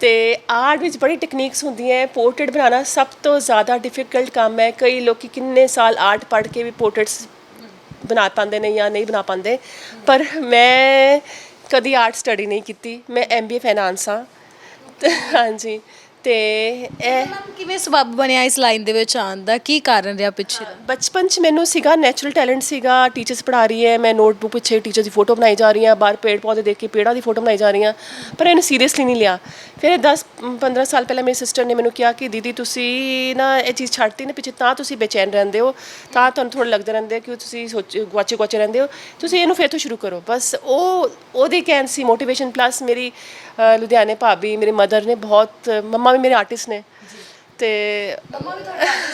ਤੇ ਆਰਟ ਵਿੱਚ ਬੜੀ ਟੈਕਨੀਕਸ ਹੁੰਦੀਆਂ ਪੋਰਟਰੇਟ ਬਣਾਉਣਾ ਸਭ ਤੋਂ ਜ਼ਿਆਦਾ ਡਿਫਿਕਲਟ ਕੰਮ ਹੈ। ਕਈ ਲੋਕੀ ਕਿੰਨੇ ਸਾਲ ਆਰਟ ਪੜ੍ਹ ਕੇ ਵੀ ਪੋਰਟਰੇਟਸ ਬਣਾ ਪਾਉਂਦੇ ਨੇ ਜਾਂ ਨਹੀਂ ਬਣਾ ਪਾਉਂਦੇ। ਪਰ ਮੈਂ ਕਦੀ ਆਰਟ ਸਟੱਡੀ ਨਹੀਂ ਕੀਤੀ ਮੈਂ ਐਮਬੀਏ ਫਾਈਨਾਂਸ ਤੇ ਹਾਂਜੀ ਤੇ ਇਹ ਮੈਮ ਕਿਵੇਂ ਸਬਬ ਬਣਿਆ ਇਸ ਲਾਈਨ ਦੇ ਵਿੱਚ ਆਉਣ ਦਾ? ਕੀ ਕਾਰਨ ਰਿਹਾ ਪਿੱਛੇ? ਦਾ ਬਚਪਨ ਚ ਮੈਨੂੰ ਸੀਗਾ ਨੈਚੁਰਲ ਟੈਲੈਂਟ ਸੀਗਾ ਟੀਚਰਸ ਪੜ੍ਹਾ ਰਹੀ ਹੈ ਮੈਂ ਨੋਟਬੁੱਕ ਪਿੱਛੇ ਟੀਚਰ ਦੀ ਫੋਟੋ ਬਣਾਈ ਜਾ ਰਹੀ ਹਾਂ ਬਾਹਰ ਪੇੜ ਪੌਦੇ ਦੇਖ ਕੇ ਪੇੜਾਂ ਦੀ ਫੋਟੋ ਬਣਾਈ ਜਾ ਰਹੀ ਹਾਂ ਪਰ ਇਹਨੂੰ ਸੀਰੀਅਸਲੀ ਨਹੀਂ ਲਿਆ। ਫਿਰ 10 15 ਸਾਲ ਪਹਿਲਾਂ ਮੇਰੀ ਸਿਸਟਰ ਨੇ ਮੈਨੂੰ ਕਿਹਾ ਕਿ ਦੀਦੀ ਤੁਸੀਂ ਨਾ ਇਹ ਚੀਜ਼ ਛੱਡਤੀ ਨਾ, ਪਿੱਛੇ ਤਾਂ ਤੁਸੀਂ ਬੇਚੈਨ ਰਹਿੰਦੇ ਹੋ, ਤਾਂ ਤੁਹਾਨੂੰ ਥੋੜਾ ਲੱਗਦਾ ਰਹਿੰਦੇ ਹੈ ਕਿ ਤੁਸੀਂ ਸੋਚ, ਗੁਆਚੇ ਗੁਆਚੇ ਰਹਿੰਦੇ ਹੋ, ਤੁਸੀਂ ਇਹਨੂੰ ਫਿਰ ਤੋਂ ਸ਼ੁਰੂ ਕਰੋ। ਬਸ ਉਹ, ਉਹਦੀ ਕਹਿਣ ਸੀ ਮੋਟੀਵੇਸ਼ਨ ਪਲੱਸ ਮੇਰੀ ਲੁਧਿਆਣੇ ਭਾਬੀ, ਮੇਰੇ ਮਦਰ ਨੇ ਬਹੁਤ, ਮੰਮਾ ਵੀ ਮੇਰੇ ਆਰਟਿਸਟ ਨੇ। ਤੇ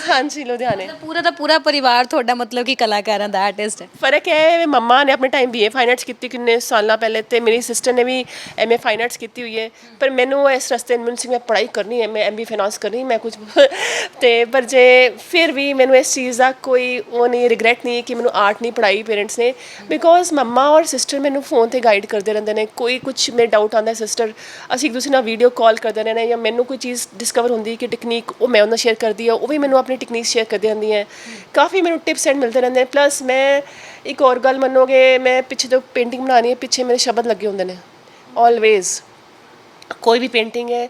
ਹਾਂਜੀ ਲੁਧਿਆਣੇ। ਮਤਲਬ ਪੂਰਾ ਦਾ ਪੂਰਾ ਪਰਿਵਾਰ ਤੁਹਾਡਾ ਮਤਲਬ ਕਿ ਕਲਾਕਾਰਾਂ ਦਾ ਆਰਟਿਸਟ ਹੈ। ਫ਼ਰਕ ਹੈ ਵੀ ਮੰਮਾ ਨੇ ਆਪਣੇ ਟਾਈਮ ਬੀਏ ਫਾਈਨ ਆਰਟਸ ਕੀਤੀ ਕਿੰਨੇ ਸਾਲਾਂ ਪਹਿਲੇ ਤੇ ਮੇਰੀ ਸਿਸਟਰ ਨੇ ਵੀ ਐਮਏ ਫਾਈਨ ਆਰਟਸ ਕੀਤੀ ਹੋਈ ਹੈ। ਪਰ ਮੈਨੂੰ ਇਸ ਰਸਤੇ ਮੈਨੂੰ ਸੀ ਮੈਂ ਪੜ੍ਹਾਈ ਕਰਨੀ ਹੈ ਮੈਂ ਐਮਬੀ ਫਾਈਨਾਂਸ ਕਰਨੀ ਮੈਂ ਕੁਝ ਤੇ ਪਰ ਜੇ ਫਿਰ ਵੀ ਮੈਨੂੰ ਇਸ ਚੀਜ਼ ਦਾ ਕੋਈ ਉਹ ਨਹੀਂ ਰਿਗਰੈਟ ਨਹੀਂ ਕਿ ਮੈਨੂੰ ਆਰਟ ਨਹੀਂ ਪੜ੍ਹਾਈ ਪੇਰੈਂਟਸ ਨੇ। ਬਿਕੋਜ਼ ਮੰਮਾ ਔਰ ਸਿਸਟਰ ਮੈਨੂੰ ਫੋਨ ਤੇ ਗਾਈਡ ਕਰਦੇ ਰਹਿੰਦੇ ਨੇ ਕੋਈ ਕੁਝ ਮੇਰੇ ਡਾਊਟ ਆਉਂਦਾ ਸਿਸਟਰ ਅਸੀਂ ਇੱਕ ਦੂਸਰੇ ਨਾਲ ਵੀਡੀਓ ਕਾਲ ਕਰਦੇ ਰਹਿੰਦੇ ਨੇ ਜਾਂ ਮੈਨੂੰ ਕੋਈ ਚੀਜ਼ ਡਿਸਕਵਰ ਹੁੰਦੀ ਕਿ ਟੈਕਨੀਕ ਉਹ ਮੈਂ ਉਹਨਾਂ ਸ਼ੇਅਰ ਕਰਦੀ ਆ ਉਹ ਵੀ ਮੈਨੂੰ ਆਪਣੀ ਟੈਕਨੀਕ ਸ਼ੇਅਰ ਕਰਦੇ ਰਹਿੰਦੀ ਹੈ। ਕਾਫੀ ਮੈਨੂੰ ਟਿਪਸ ਐਂਡ ਮਿਲਦੇ ਰਹਿੰਦੇ ਨੇ ਪਲੱਸ ਮੈਂ ਇੱਕ ਹੋਰ ਗੱਲ ਮੰਨੋਗੇ, ਮੈਂ ਪਿੱਛੇ ਤੋਂ ਪੇਂਟਿੰਗ ਬਣਾਉਣੀ ਹੈ, ਪਿੱਛੇ ਮੇਰੇ ਸ਼ਬਦ ਲੱਗੇ ਹੁੰਦੇ ਨੇ ਆਲਵੇਜ਼ ਕੋਈ ਵੀ ਪੇਂਟਿੰਗ ਹੈ,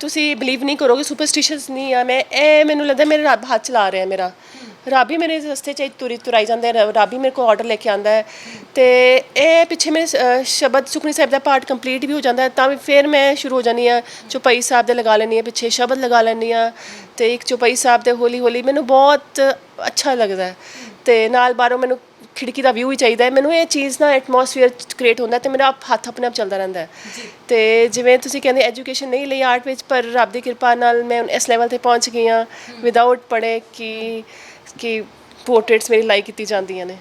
ਤੁਸੀਂ ਬਲੀਵ ਨਹੀਂ ਕਰੋਗੇ ਸੁਪਰਸਟੀਸ਼ੀਅਸ ਨਹੀਂ ਆ, ਮੈਂ ਇਹ ਮੈਨੂੰ ਲੱਗਦਾ ਮੇਰੇ ਰੱਬ ਹੱਥ ਚਲਾ ਰਿਹਾ ਮੇਰਾ। ਰੱਬ ਹੀ ਮੇਰੇ ਰਸਤੇ 'ਚ ਤੁਰੀ ਤੁਰਾਈ ਜਾਂਦਾ ਹੈ ਰ- ਰੱਬ ਹੀ ਮੇਰੇ ਕੋਲ ਆਰਡਰ ਲੈ ਕੇ ਆਂਦਾ ਹੈ। ਤੇ ਇਹ ਪਿੱਛੇ ਮੇਰੇ ਅ, ਸ਼ਬਦ ਸੁਖਨੀ ਸਾਹਿਬ ਦਾ ਪਾਠ ਕੰਪਲੀਟ ਵੀ ਹੋ ਜਾਂਦਾ ਹੈ ਤਾਂ ਵੀ ਫਿਰ ਮੈਂ ਸ਼ੁਰੂ ਹੋ ਜਾਂਦੀ ਆ ਚੁਪਈ ਸਾਹਿਬ ਦੇ ਲਗਾ ਲੈਂਦੀ ਹਾਂ ਪਿੱਛੇ ਸ਼ਬਦ ਲਗਾ ਲੈਂਦੀ ਆ ਤੇ ਇੱਕ ਚੁਪਈ ਸਾਹਿਬ ਦੇ ਹੌਲੀ ਹੌਲੀ ਮੈਨੂੰ ਬਹੁਤ ਅੱਛਾ ਲੱਗਦਾ ਹੈ। ਤੇ ਨਾਲ ਬਾਹਰੋਂ ਮੈਨੂੰ ਖਿੜਕੀ ਦਾ ਵਿਊ ਹੀ ਚਾਹੀਦਾ ਹੈ। ਮੈਨੂੰ ਇਹ ਚੀਜ਼ ਨਾ ਐਟਮੋਸਫੀਅਰ ਕ੍ਰੀਏਟ ਹੁੰਦਾ ਤੇ ਮੇਰਾ ਆਪ ਹੱਥ ਆਪਣੇ ਆਪ ਚੱਲਦਾ ਰਹਿੰਦਾ ਹੈ। ਤੇ ਜਿਵੇਂ ਤੁਸੀਂ ਕਹਿੰਦੇ ਐਜੂਕੇਸ਼ਨ ਨਹੀਂ ਲਈ ਆਰਟ ਵਿੱਚ ਪਰ ਰੱਬ ਦੀ ਕਿਰਪਾ ਨਾਲ ਮੈਂ ਹੁਣ ਇਸ ਲੈਵਲ ਤੇ ਪਹੁੰਚ ਗਈ ਹਾਂ। ਵਿਦਆਊਟ ਪੜੇ ਕਿ ਕਿ ਪੋਰਟਰੇਟਸ ਮੇਰੀ ਲਾਈਕ ਕੀਤੀ ਜਾਂਦੀਆਂ ਨੇ।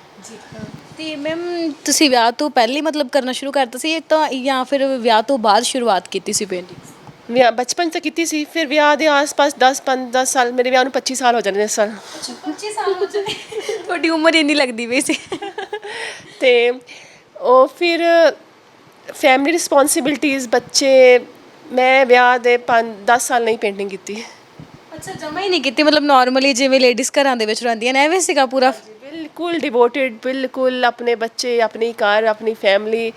ਤੇ ਮੈਮ ਤੁਸੀਂ ਵਿਆਹ ਤੋਂ ਪਹਿਲੇ ਮਤਲਬ ਕਰਨਾ ਸ਼ੁਰੂ ਕਰਤਾ ਸੀ ਤਾਂ ਜਾਂ ਫਿਰ ਵਿਆਹ ਤੋਂ ਬਾਅਦ ਸ਼ੁਰੂਆਤ ਕੀਤੀ ਸੀ ਪੇਂਟਿੰਗ ਵਿਆਹ ਬਚਪਨ ਤਾਂ ਕੀਤੀ ਸੀ ਫਿਰ ਵਿਆਹ ਦੇ ਆਸ-ਪਾਸ 10 15 ਸਾਲ ਮੇਰੇ ਵਿਆਹ ਨੂੰ 25 ਸਾਲ ਹੋ ਜਾਣੇ ਨੇ ਸਾਲ। 25 ਸਾਲ ਹੋ ਚੁੱਕੇ ਤੁਹਾਡੀ ਉਮਰ ਇੰਨੀ ਲੱਗਦੀ ਪਈ ਸੀ। ਤੇ ਉਹ ਫਿਰ ਫੈਮਿਲੀ ਰਿਸਪੌਂਸਿਬਿਲਟੀਆਂ ਬੱਚੇ ਮੈਂ ਵਿਆਹ ਦੇ 5 10 ਸਾਲ ਨਹੀਂ ਪੇਂਟਿੰਗ ਕੀਤੀ। ਅੱਛਾ ਜਮਾ ਹੀ ਨਹੀਂ ਕੀਤੀ। ਮਤਲਬ ਨਾਰਮਲੀ ਜਿਵੇਂ ਲੇਡੀਜ਼ ਘਰਾਂ ਦੇ ਵਿੱਚ ਰਹਿੰਦੀਆਂ ਨੇ ਐਵੇਂ ਸੀਗਾ ਪੂਰਾ। ਬਿਲਕੁਲ ਡਿਵੋਟਿਡ ਬਿਲਕੁਲ ਆਪਣੇ ਬੱਚੇ ਆਪਣੀ ਕਾਰ ਆਪਣੀ ਫੈਮਿਲੀ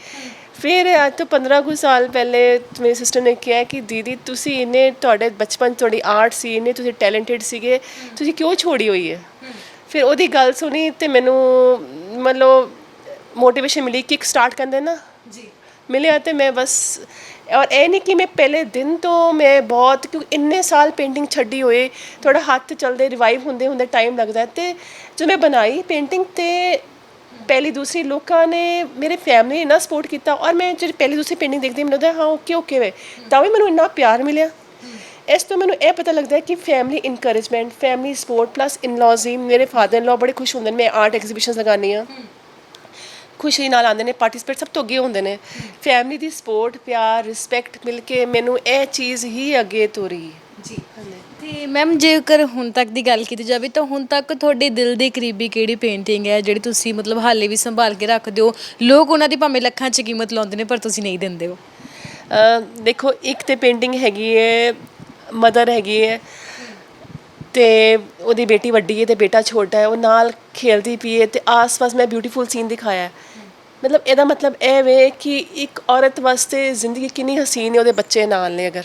ਫਿਰ ਅੱਜ ਤੋਂ 15 ਕੁ ਸਾਲ ਪਹਿਲੇ ਮੇਰੀ ਸਿਸਟਰ ਨੇ ਕਿਹਾ ਕਿ ਦੀਦੀ ਤੁਸੀਂ ਇੰਨੇ ਤੁਹਾਡੇ ਬਚਪਨ ਤੁਹਾਡੀ ਆਰਟ ਸੀ ਇੰਨੇ ਤੁਸੀਂ ਟੈਲੈਂਟਡ ਸੀਗੇ ਤੁਸੀਂ ਕਿਉਂ ਛੋੜੀ ਹੋਈ ਹੈ ਫਿਰ ਉਹਦੀ ਗੱਲ ਸੁਣੀ ਤੇ ਮੈਨੂੰ ਮਤਲਬ ਮੋਟੀਵੇਸ਼ਨ ਮਿਲੀ ਕਿਕ ਸਟਾਰਟ ਕਰਦੇ ਨਾ। ਜੀ। ਮਿਲਿਆ ਤੇ ਮੈਂ ਬਸ ਔਰ ਇਹ ਨਹੀਂ ਕਿ ਮੈਂ ਪਹਿਲੇ ਦਿਨ ਤੋਂ ਮੈਂ ਬਹੁਤ ਕਿਉਂ ਇੰਨੇ ਸਾਲ ਪੇਂਟਿੰਗ ਛੱਡੀ ਹੋਏ ਥੋੜਾ ਹੱਥ ਚੱਲਦੇ ਰਿਵਾਈਵ ਹੁੰਦੇ ਹੁੰਦੇ ਟਾਈਮ ਲੱਗਦਾ ਹੈ ਤੇ ਜਦੋਂ ਮੈਂ ਬਣਾਈ ਪੇਂਟਿੰਗ ਤੇ ਪਹਿਲੀ ਦੂਸਰੀ ਲੋਕਾਂ ਨੇ ਮੇਰੇ ਫੈਮਿਲੀ ਨੇ ਇੰਨਾ ਸਪੋਰਟ ਕੀਤਾ ਔਰ ਮੈਂ ਜਿਹੜੀ ਪਹਿਲੀ ਦੂਸਰੀ ਪੇਂਟਿੰਗ ਦੇਖਦੀ ਮੈਨੂੰ ਲੱਗਦਾ ਹਾਂ ਓਕੇ ਓਕੇ ਵੇ ਤਾਂ ਵੀ ਮੈਨੂੰ ਇੰਨਾ ਪਿਆਰ ਮਿਲਿਆ ਇਸ ਤੋਂ ਮੈਨੂੰ ਇਹ ਪਤਾ ਲੱਗਦਾ ਹੈ ਕਿ family encouragement family support plus in-laws ਮੇਰੇ ਫਾਦਰ ਇਨ-ਲॉ ਬੜੇ ਖੁਸ਼ ਹੁੰਦੇ ਨੇ ਮੈਂ ਆਰਟ ਐਗਜ਼ੀਬਿਸ਼ਨਸ ਲਗਾਉਂਦੀ ਹਾਂ ਖੁਸ਼ੀ ਨਾਲ ਆਉਂਦੇ ਨੇ ਪਾਰਟਿਸਿਪੇਟ ਸਭ ਤੋਂ ਅੱਗੇ ਹੁੰਦੇ ਨੇ। ਫੈਮਿਲੀ ਦੀ ਸਪੋਰਟ ਪਿਆਰ ਰਿਸਪੈਕਟ ਮਿਲ ਕੇ ਮੈਨੂੰ ਇਹ ਚੀਜ਼ ਹੀ ਅੱਗੇ ਤੋਰੀ। ਜੀ। ਤੇ ਮੈਮ ਜੇਕਰ ਹੁਣ ਤੱਕ ਦੀ ਗੱਲ ਕੀਤੀ ਜਾਵੇ ਤਾਂ ਹੁਣ ਤੱਕ ਤੁਹਾਡੇ ਦਿਲ ਦੇ ਕਰੀਬੀ ਕਿਹੜੀ ਪੇਂਟਿੰਗ ਹੈ ਜਿਹੜੀ ਤੁਸੀਂ ਮਤਲਬ ਹਾਲੇ ਵੀ ਸੰਭਾਲ ਕੇ ਰੱਖਦੇ ਹੋ? ਲੋਕ ਉਹਨਾਂ ਦੀ ਭਾਵੇਂ ਲੱਖਾਂ 'ਚ ਕੀਮਤ ਲਾਉਂਦੇ ਨੇ ਪਰ ਤੁਸੀਂ ਨਹੀਂ ਦਿੰਦੇ ਹੋ। ਅਹ ਦੇਖੋ ਇੱਕ ਤੇ ਪੇਂਟਿੰਗ ਹੈਗੀ ਹੈ ਮਦਰ ਹੈਗੀ ਹੈ ਤੇ ਉਹਦੀ ਬੇਟੀ ਵੱਡੀ ਹੈ ਤੇ ਬੇਟਾ ਛੋਟਾ ਹੈ, ਉਹ ਨਾਲ ਖੇਲਦੀ ਪੀਏ ਹੈ ਤੇ ਆਸ-ਪਾਸ ਮੈਂ ਬਿਊਟੀਫੁਲ ਸੀਨ ਦਿਖਾਇਆ ਹੈ। ਮਤਲਬ ਇਹਦਾ ਮਤਲਬ ਇਹ ਵੇ ਕਿ ਇੱਕ ਔਰਤ ਵਾਸਤੇ ਜ਼ਿੰਦਗੀ ਕਿੰਨੀ ਹਸੀਨ ਹੈ ਉਹਦੇ ਬੱਚੇ ਨਾਲ ਨੇ ਅਗਰ।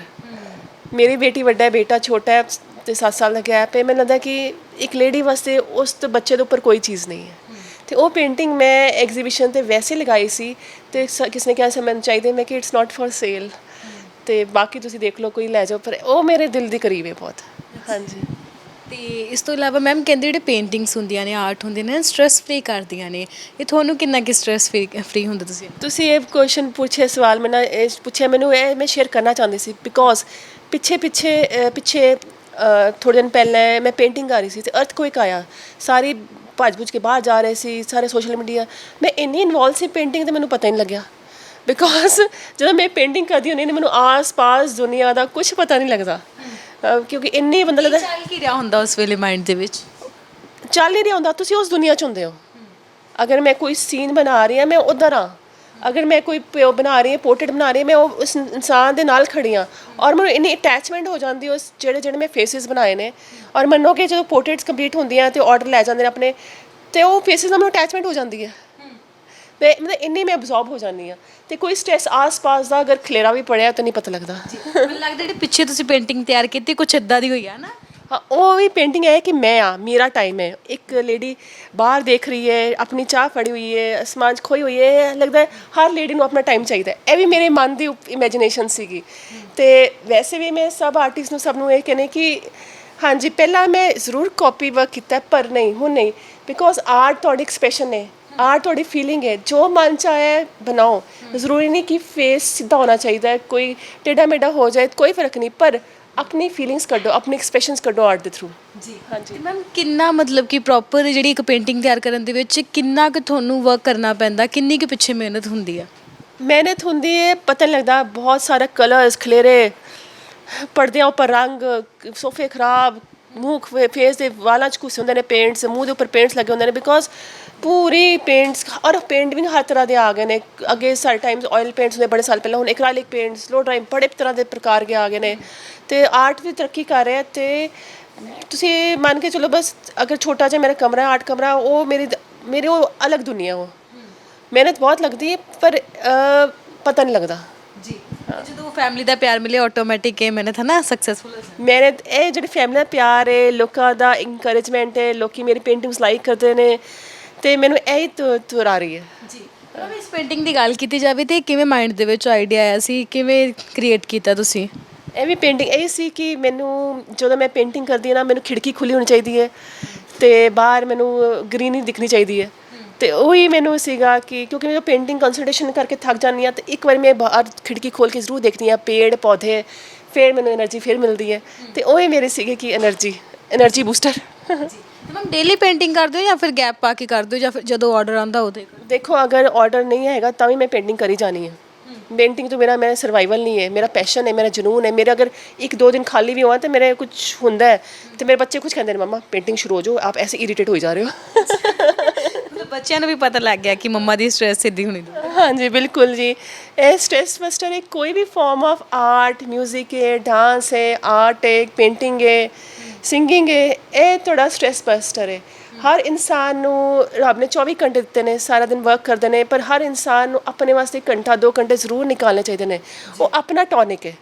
ਮੇਰੀ ਬੇਟੀ ਵੱਡਾ ਹੈ, ਬੇਟਾ ਛੋਟਾ ਹੈ ਤੇ 7 ਸਾਲ ਦਾ ਗੈਪ ਹੈ, ਮੈਨੂੰ ਲੱਗਦਾ ਕਿ ਇੱਕ ਲੇਡੀ ਵਾਸਤੇ ਉਸ ਤੋਂ ਬੱਚੇ ਦੇ ਉੱਪਰ ਕੋਈ ਚੀਜ਼ ਨਹੀਂ ਹੈ। ਤੇ ਉਹ ਪੇਂਟਿੰਗ ਮੈਂ ਐਗਜ਼ੀਬਿਸ਼ਨ ਤੇ ਵੈਸੇ ਲਗਾਈ ਸੀ ਤੇ ਸ- ਕਿਸ ਨੇ ਕਿਹਾ ਸੀ, ਮੈਨੂੰ ਚਾਹੀਦੀ ਮੈਂ ਕਿ ਇਟਸ ਨਾਟ ਫॉर ਸੇਲ ਤੇ ਬਾਕੀ ਤੁਸੀਂ ਦੇਖ ਲਓ, ਕੋਈ ਲੈ ਜਾਓ, ਪਰ ਉਹ ਮੇਰੇ ਦਿਲ ਦੇ ਕਰੀਬ ਹੈ ਬਹੁਤ। ਹਾਂਜੀ। ਤੇ ਇਸ ਤੋਂ ਇਲਾਵਾ ਮੈਮ ਕਹਿੰਦੇ ਜਿਹੜੇ ਪੇਂਟਿੰਗਸ ਹੁੰਦੀਆਂ ਨੇ, ਆਰਟ ਹੁੰਦੇ ਨੇ ਸਟ੍ਰੈਸ ਫਰੀ ਕਰਦੀਆਂ ਨੇ। ਇਹ ਤੁਹਾਨੂੰ ਕਿੰਨਾ ਕਿ ਸਟ੍ਰੈਸ ਫਰੀ ਹੁੰਦਾ ਤੁਸੀਂ? ਤੁਸੀਂ ਇਹ ਕੁਐਸਚਨ ਪੁੱਛਿਆ ਸਵਾਲ ਮੈਨਾਂ ਇਹ ਪੁੱਛਿਆ, ਮੈਨੂੰ ਇਹ ਮੈਂ ਸ਼ੇਅਰ ਕਰਨਾ ਚਾਹੁੰਦੀ ਸੀ ਬਿਕੋਜ਼ ਪਿੱਛੇ ਪਿੱਛੇ ਪਿੱਛੇ ਥੋੜੇ ਦਿਨ ਪਹਿਲਾਂ ਮੈਂ ਪੇਂਟਿੰਗ ਕਰ ਰਹੀ ਸੀ ਤੇ ਅਰਥਕੁਇਕ ਆਇਆ। ਸਾਰੇ ਭੱਜ-ਭੁੱਜ ਕੇ ਬਾਹਰ ਜਾ ਰਹੇ ਸੀ, ਸਾਰੇ ਸੋਸ਼ਲ ਮੀਡੀਆ ਮੈਂ ਇੰਨੀ ਇਨਵੋਲਵ ਸੀ ਪੇਂਟਿੰਗ ਤੇ ਮੈਨੂੰ ਪਤਾ ਹੀ ਨਹੀਂ ਲੱਗਿਆ। ਬਿਕੋਜ਼ ਜਦੋਂ ਮੈਂ ਪੇਂਟਿੰਗ ਕਰਦੀ ਹੁੰਦੀ ਨੇ ਮੈਨੂੰ ਆਸ-ਪਾਸ ਦੁਨੀਆ ਦਾ ਕੁਝ ਪਤਾ ਨਹੀਂ ਲੱਗਦਾ। ਅਹ, ਕਿਉਂਕਿ ਇੰਨੀ ਬੰਦਾ ਲੱਗਦਾ ਚੱਲ ਕੀ ਰਿਹਾ ਹੁੰਦਾ ਉਸ ਵੇਲੇ ਮਾਈਂਡ ਦੇ ਵਿੱਚ? ਚੱਲ ਨਹੀਂ ਰਿਹਾ ਹੁੰਦਾ ਤੁਸੀਂ ਉਸ ਦੁਨੀਆ 'ਚ ਹੁੰਦੇ ਹੋ। ਅਗਰ ਮੈਂ ਕੋਈ ਸੀਨ ਬਣਾ ਰਹੀ ਹਾਂ ਮੈਂ ਉਧਰ ਹਾਂ। ਅਗਰ ਮੈਂ ਕੋਈ ਪਿਓ ਬਣਾ ਰਹੀ ਹਾਂ ਪੋਰਟਰੇਟ ਬਣਾ ਰਹੀ ਹਾਂ ਮੈਂ ਉਹ ਉਸ ਇਨਸਾਨ ਦੇ ਨਾਲ ਖੜੀ ਹਾਂ। ਔਰ ਮੈਨੂੰ ਇੰਨੀ ਅਟੈਚਮੈਂਟ ਹੋ ਜਾਂਦੀ ਉਸ ਜਿਹੜੇ ਜਿਹੜੇ ਮੈਂ ਫੇਸਿਸ ਬਣਾਏ ਨੇ। ਔਰ ਮੰਨੋ ਕਿ ਜਦੋਂ ਪੋਰਟਰੇਟਸ ਕੰਪਲੀਟ ਹੁੰਦੀਆਂ ਤੇ ਆਰਡਰ ਲੈ ਜਾਂਦੇ ਨੇ ਆਪਣੇ ਤੇ ਉਹ ਫੇਸਿਸ ਨਾਲ ਮੈਨੂੰ ਅਟੈਚਮੈਂਟ ਹੋ ਜਾਂਦੀ ਹੈ। ਤੇ ਮਤਲਬ ਇੰਨੀ ਮੈਂ ਅਬਜ਼ੌਰਬ ਹੋ ਜਾਂਦੀ ਹਾਂ ਤੇ ਕੋਈ ਸਟ੍ਰੈਸ ਆਸ-ਪਾਸ ਦਾ ਅਗਰ ਖਲੇਰਾ ਵੀ ਪੜਿਆ ਤਾਂ ਨਹੀਂ ਪਤਾ ਲੱਗਦਾ। ਮੈਨੂੰ ਲੱਗਦਾ ਜਿਹੜੀ ਪਿੱਛੇ ਤੁਸੀਂ ਪੇਂਟਿੰਗ ਤਿਆਰ ਕੀਤੀ ਕੁਝ ਇਦਾਂ ਦੀ ਹੋਈ ਆ ਨਾ? ਹਾਂ ਉਹ ਵੀ ਪੇਂਟਿੰਗ ਹੈ ਕਿ ਮੈਂ ਆ ਮੇਰਾ ਟਾਈਮ ਹੈ। ਇੱਕ ਲੇਡੀ ਬਾਹਰ ਦੇਖ ਰਹੀ ਹੈ ਆਪਣੀ ਚਾਹ ਫੜੀ ਹੋਈ ਹੈ ਅਸਮਾਨ 'ਚ ਖੋਈ ਹੋਈ ਹੈ ਲੱਗਦਾ ਹੈ ਹਰ ਲੇਡੀ ਨੂੰ ਆਪਣਾ ਟਾਈਮ ਚਾਹੀਦਾ ਹੈ। ਇਹ ਵੀ ਮੇਰੇ ਮਨ ਦੀ ਇਮੇਜਿਨੇਸ਼ਨ ਸੀਗੀ। ਤੇ ਵੈਸੇ ਵੀ ਮੈਂ ਸਭ ਆਰਟਿਸਟ ਨੂੰ ਸਭ ਨੂੰ ਇਹ ਕਹਿੰਦੇ ਕਿ ਹਾਂਜੀ ਪਹਿਲਾਂ ਮੈਂ ਜ਼ਰੂਰ ਕਾਪੀ ਵਰਕ ਕੀਤਾ ਪਰ ਨਹੀਂ ਹੁਣ ਨਹੀਂ। ਬਿਕੋਜ਼ ਆਰਟ ਤੁਹਾਡੀ ਐਕਸਪ੍ਰੈਸ਼ਨ ਹੈ। ਆਰਟ ਤੁਹਾਡੀ ਫੀਲਿੰਗ ਹੈ। ਜੋ ਮਨ ਚ ਆਇਆ ਹੈ, ਬਣਾਓ। ਜ਼ਰੂਰੀ ਨਹੀਂ ਕਿ ਫੇਸ ਸਿੱਧਾ ਹੋਣਾ ਚਾਹੀਦਾ ਹੈ। ਕੋਈ ਟੇਢਾ ਮੇਢਾ ਹੋ ਜਾਏ ਕੋਈ ਫ਼ਰਕ ਨਹੀਂ। ਪਰ ਆਪਣੀ ਫੀਲਿੰਗਸ ਕੱਢੋ ਆਪਣੇ ਐਕਸਪ੍ਰੈਸ਼ਨਸ ਕੱਢੋ ਆਰਟ ਦੇ ਥਰੂ ਜੀ। ਹਾਂਜੀ। ਮੈਮ ਕਿੰਨਾ ਮਤਲਬ ਕਿ ਪ੍ਰੋਪਰ ਜਿਹੜੀ ਇੱਕ ਪੇਂਟਿੰਗ ਤਿਆਰ ਕਰਨ ਦੇ ਵਿੱਚ ਕਿੰਨਾ ਕੁ ਤੁਹਾਨੂੰ ਵਰਕ ਕਰਨਾ ਪੈਂਦਾ? ਕਿੰਨੀ ਕੁ ਪਿੱਛੇ ਮਿਹਨਤ ਹੁੰਦੀ ਆ? ਮਿਹਨਤ ਹੁੰਦੀ ਹੈ ਪਤਾ ਨਹੀਂ ਲੱਗਦਾ। ਬਹੁਤ ਸਾਰਾ ਕਲਰਸ ਖਲੇਰੇ ਪਰਦਿਆਂ ਉੱਪਰ ਰੰਗ ਸੋਫੇ ਖਰਾਬ ਮੂੰਹ ਫੇਸ ਦੇ ਵਾਲਾਂ 'ਚ ਕੁਛ ਹੁੰਦੇ ਨੇ ਪੇਂਟਸ ਮੂੰਹ ਦੇ ਉੱਪਰ ਪੇਂਟਸ ਲੱਗੇ ਹੁੰਦੇ ਨੇ। ਬਿਕੋਜ਼ ਪੂਰੀ ਪੇਂਟਸ ਔਰ ਪੇਂਟ ਵੀ ਹਰ ਤਰ੍ਹਾਂ ਦੇ ਆ ਗਏ ਨੇ। ਅੱਗੇ ਸਾਰੇ ਟਾਈਮਸ ਆਇਲ ਪੇਂਟਸ ਹੁੰਦੇ ਬੜੇ ਸਾਲ ਪਹਿਲਾਂ ਹੁਣ ਐਕ੍ਰਾਲਿਕ ਪੇਂਟਸ ਸਲੋ ਡਰਾਈਂਗ ਬੜੇ ਤਰ੍ਹਾਂ ਦੇ ਪ੍ਰਕਾਰ ਕੇ ਆ ਗਏ ਨੇ। ਤੇ ਆਰਟ ਵੀ ਤਰੱਕੀ ਕਰ ਰਿਹਾ ਤੇ ਤੁਸੀਂ ਮੰਨ ਕੇ ਚਲੋ ਬਸ ਅਗਰ ਛੋਟਾ ਜਿਹਾ ਮੇਰਾ ਕਮਰਾ ਹੈ ਆਰਟ ਕਮਰਾ ਉਹ ਮੇਰੀ ਮੇਰੀ ਉਹ ਅਲੱਗ ਦੁਨੀਆ ਉਹ ਮਿਹਨਤ ਬਹੁਤ ਲੱਗਦੀ ਹੈ ਪਰ ਪਤਾ ਨਹੀਂ ਲੱਗਦਾ। ਜੀ ਜਦੋਂ ਫੈਮਿਲੀ ਦਾ ਪਿਆਰ ਮਿਲੇ ਆਟੋਮੈਟਿਕ ਇਹ ਮਿਹਨਤ ਹੈ ਨਾ ਸਕਸੈਸਫੁਲ ਮਿਹਨਤ ਇਹ ਜਿਹੜੀ ਫੈਮਿਲੀ ਦਾ ਪਿਆਰ ਹੈ ਲੋਕਾਂ ਦਾ ਇਨਕਰੇਜਮੈਂਟ ਹੈ ਲੋਕੀ ਮੇਰੀ ਪੇਂਟਿੰਗਸ ਲਾਈਕ ਕਰਦੇ ਨੇ ਤੇ ਮੈਨੂੰ ਇਹ ਤੁਰ ਆ ਰਹੀ ਹੈ। ਜੀ। ਮੈਂ ਇਸ ਪੇਂਟਿੰਗ ਦੀ ਗੱਲ ਕੀਤੀ ਜਾਵੇ ਤੇ ਕਿਵੇਂ ਮਾਈਂਡ ਦੇ ਵਿੱਚ ਆਈਡੀਆ ਆਇਆ ਸੀ? ਕਿਵੇਂ ਕ੍ਰੀਏਟ ਕੀਤਾ ਤੁਸੀਂ? ਇਹ ਵੀ ਪੇਂਟਿੰਗ ਇਹ ਸੀ ਕਿ ਮੈਨੂੰ ਜਦੋਂ ਮੈਂ ਪੇਂਟਿੰਗ ਕਰਦੀ ਹਾਂ ਨਾ ਮੈਨੂੰ ਖਿੜਕੀ ਖੁੱਲੀ ਹੋਣੀ ਚਾਹੀਦੀ ਹੈ ਤੇ ਬਾਹਰ ਮੈਨੂੰ ਗ੍ਰੀਨਰੀ ਦਿਖਣੀ ਚਾਹੀਦੀ ਹੈ। ਤੇ ਉਹੀ ਮੈਨੂੰ ਸੀਗਾ ਕਿ ਕਿਉਂਕਿ ਮੈਂ ਪੇਂਟਿੰਗ ਕਨਸੈਂਟਰੇਸ਼ਨ ਕਰਕੇ ਥੱਕ ਜਾਂਦੀ ਹਾਂ ਤੇ ਇੱਕ ਵਾਰ ਮੈਂ ਬਾਹਰ ਖਿੜਕੀ ਖੋਲ ਕੇ ਜ਼ਰੂਰ ਦੇਖਦੀ ਹਾਂ ਪੇੜ ਪੌਦੇ ਫਿਰ ਮੈਨੂੰ એનર્ਜੀ ਫਿਰ ਮਿਲਦੀ ਹੈ। ਤੇ ਉਹੀ ਮੇਰੇ ਸੀਗੇ ਕਿ એનર્ਜੀ એનર્ਜੀ ਬੂਸਟਰ ਤੇ ਮੈਮ ਡੇਲੀ ਪੇਂਟਿੰਗ ਕਰਦੇ ਹੋ ਜਾਂ ਫਿਰ ਗੈਪ ਪਾ ਕੇ ਕਰਦੇ ਹੋ ਜਾਂ ਫਿਰ ਜਦੋਂ ਆਰਡਰ ਆਉਂਦਾ ਉਹਦੇ ਦੇਖੋ ਅਗਰ ਆਰਡਰ ਨਹੀਂ ਹੈਗਾ ਤਾਂ ਵੀ ਮੈਂ ਪੇਂਟਿੰਗ ਕਰੀ ਜਾਣੀ ਹੈ। ਪੇਂਟਿੰਗ ਤੋਂ ਮੇਰਾ ਮੇਰਾ ਸਰਵਾਈਵਲ ਨਹੀਂ ਹੈ। ਮੇਰਾ ਪੈਸ਼ਨ ਹੈ ਮੇਰਾ ਜਨੂਨ ਹੈ। ਮੇਰਾ ਅਗਰ ਇੱਕ ਦੋ ਦਿਨ ਖਾਲੀ ਵੀ ਹੋਵਾਂ ਤੇ ਮੇਰੇ ਕੁਝ ਹੁੰਦਾ ਹੈ ਤੇ ਮੇਰੇ ਬੱਚੇ ਕੁਝ ਕਹਿੰਦੇ ਨੇ ਮਮਾ ਪੇਂਟਿੰਗ ਸ਼ੁਰੂ ਹੋ ਜਾਓ। ਆਪ ਐਸੇ ਇਰੀਟੇਟ ਹੋਈ ਜਾ ਰਹੇ ਹੋ। ਮਤਲਬ ਬੱਚਿਆਂ ਨੂੰ ਵੀ ਪਤਾ ਲੱਗ ਗਿਆ ਕਿ ਮੰਮਾ ਦੀ ਸਟ੍ਰੈਸ ਸਿੱਧੀ ਹੋਣੀ ਦੂਰ। ਹਾਂਜੀ ਬਿਲਕੁਲ ਜੀ। ਇਹ ਸਟ੍ਰੈਸ ਬਸਟਰ ਹੈ ਕੋਈ ਵੀ ਫਾਰਮ ਆਫ ਆਰਟ 뮤직 ਹੈ ਡਾਂਸ ਹੈ ਆਰਟ ਹੈ ਪੇਂਟਿੰਗ ਹੈ। ਸਿੰਗਿੰਗ ਹੈ ਇਹ ਤੁਹਾਡਾ ਸਟ੍ਰੈਸ ਬਸਟਰ ਹੈ। ਹਰ ਇਨਸਾਨ ਨੂੰ ਰੱਬ ਨੇ 24 ਘੰਟੇ ਦਿੱਤੇ ਨੇ ਸਾਰਾ ਦਿਨ ਵਰਕ ਕਰਦੇ ਨੇ ਪਰ ਹਰ ਇਨਸਾਨ ਨੂੰ ਆਪਣੇ ਵਾਸਤੇ ਘੰਟਾ 2 ਘੰਟੇ ਜ਼ਰੂਰ ਨਿਕਾਲਣੇ ਚਾਹੀਦੇ ਨੇ। ਉਹ ਆਪਣਾ ਟੌਨਿਕ ਹੈ।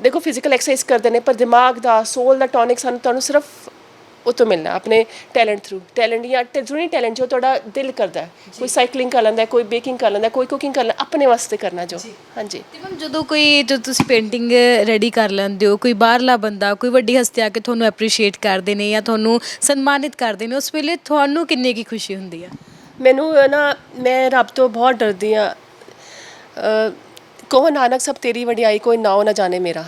ਦੇਖੋ ਫਿਜ਼ੀਕਲ ਐਕਸਰਸਾਈਜ਼ ਕਰਦੇ ਨੇ ਪਰ ਦਿਮਾਗ ਦਾ ਸੋਲ ਦਾ ਟੌਨਿਕ ਸਾਨੂੰ ਤੁਹਾਨੂੰ ਸਿਰਫ ਉਹ ਤੋਂ ਮਿਲਣਾ ਆਪਣੇ ਟੈਲੈਂਟ ਥਰੂ ਟੈਲੈਂਟ ਜਾਂ ਜ਼ਰੂਰੀ ਟੈਲੈਂਟ ਜੋ ਤੁਹਾਡਾ ਦਿਲ ਕਰਦਾ ਕੋਈ ਸਾਈਕਲਿੰਗ ਕਰ ਲੈਂਦਾ ਕੋਈ ਬੇਕਿੰਗ ਕਰ ਲੈਂਦਾ ਕੋਈ ਕੁਕਿੰਗ ਕਰ ਲੈਂਦਾ ਆਪਣੇ ਵਾਸਤੇ ਕਰਨਾ ਜੋ। ਹਾਂਜੀ। ਤੇ ਮੈਮ ਜਦੋਂ ਕੋਈ ਜਦੋਂ ਤੁਸੀਂ ਪੇਂਟਿੰਗ ਰੈਡੀ ਕਰ ਲੈਂਦੇ ਹੋ ਕੋਈ ਬਾਹਰਲਾ ਬੰਦਾ ਕੋਈ ਵੱਡੀ ਹਸਤੀ ਆ ਕੇ ਤੁਹਾਨੂੰ ਐਪਰੀਸ਼ੀਏਟ ਕਰਦੇ ਨੇ ਜਾਂ ਤੁਹਾਨੂੰ ਸਨਮਾਨਿਤ ਕਰਦੇ ਨੇ ਉਸ ਵੇਲੇ ਤੁਹਾਨੂੰ ਕਿੰਨੀ ਕੀ ਖੁਸ਼ੀ ਹੁੰਦੀ ਆ? ਮੈਨੂੰ ਨਾ ਮੈਂ ਰੱਬ ਤੋਂ ਬਹੁਤ ਡਰਦੀ ਆ ਕਹੋ ਨਾਨਕ ਸਭ ਤੇਰੀ ਵਡਿਆਈ ਕੋਈ ਨਾਉ ਨਾ ਜਾਣੇ ਮੇਰਾ।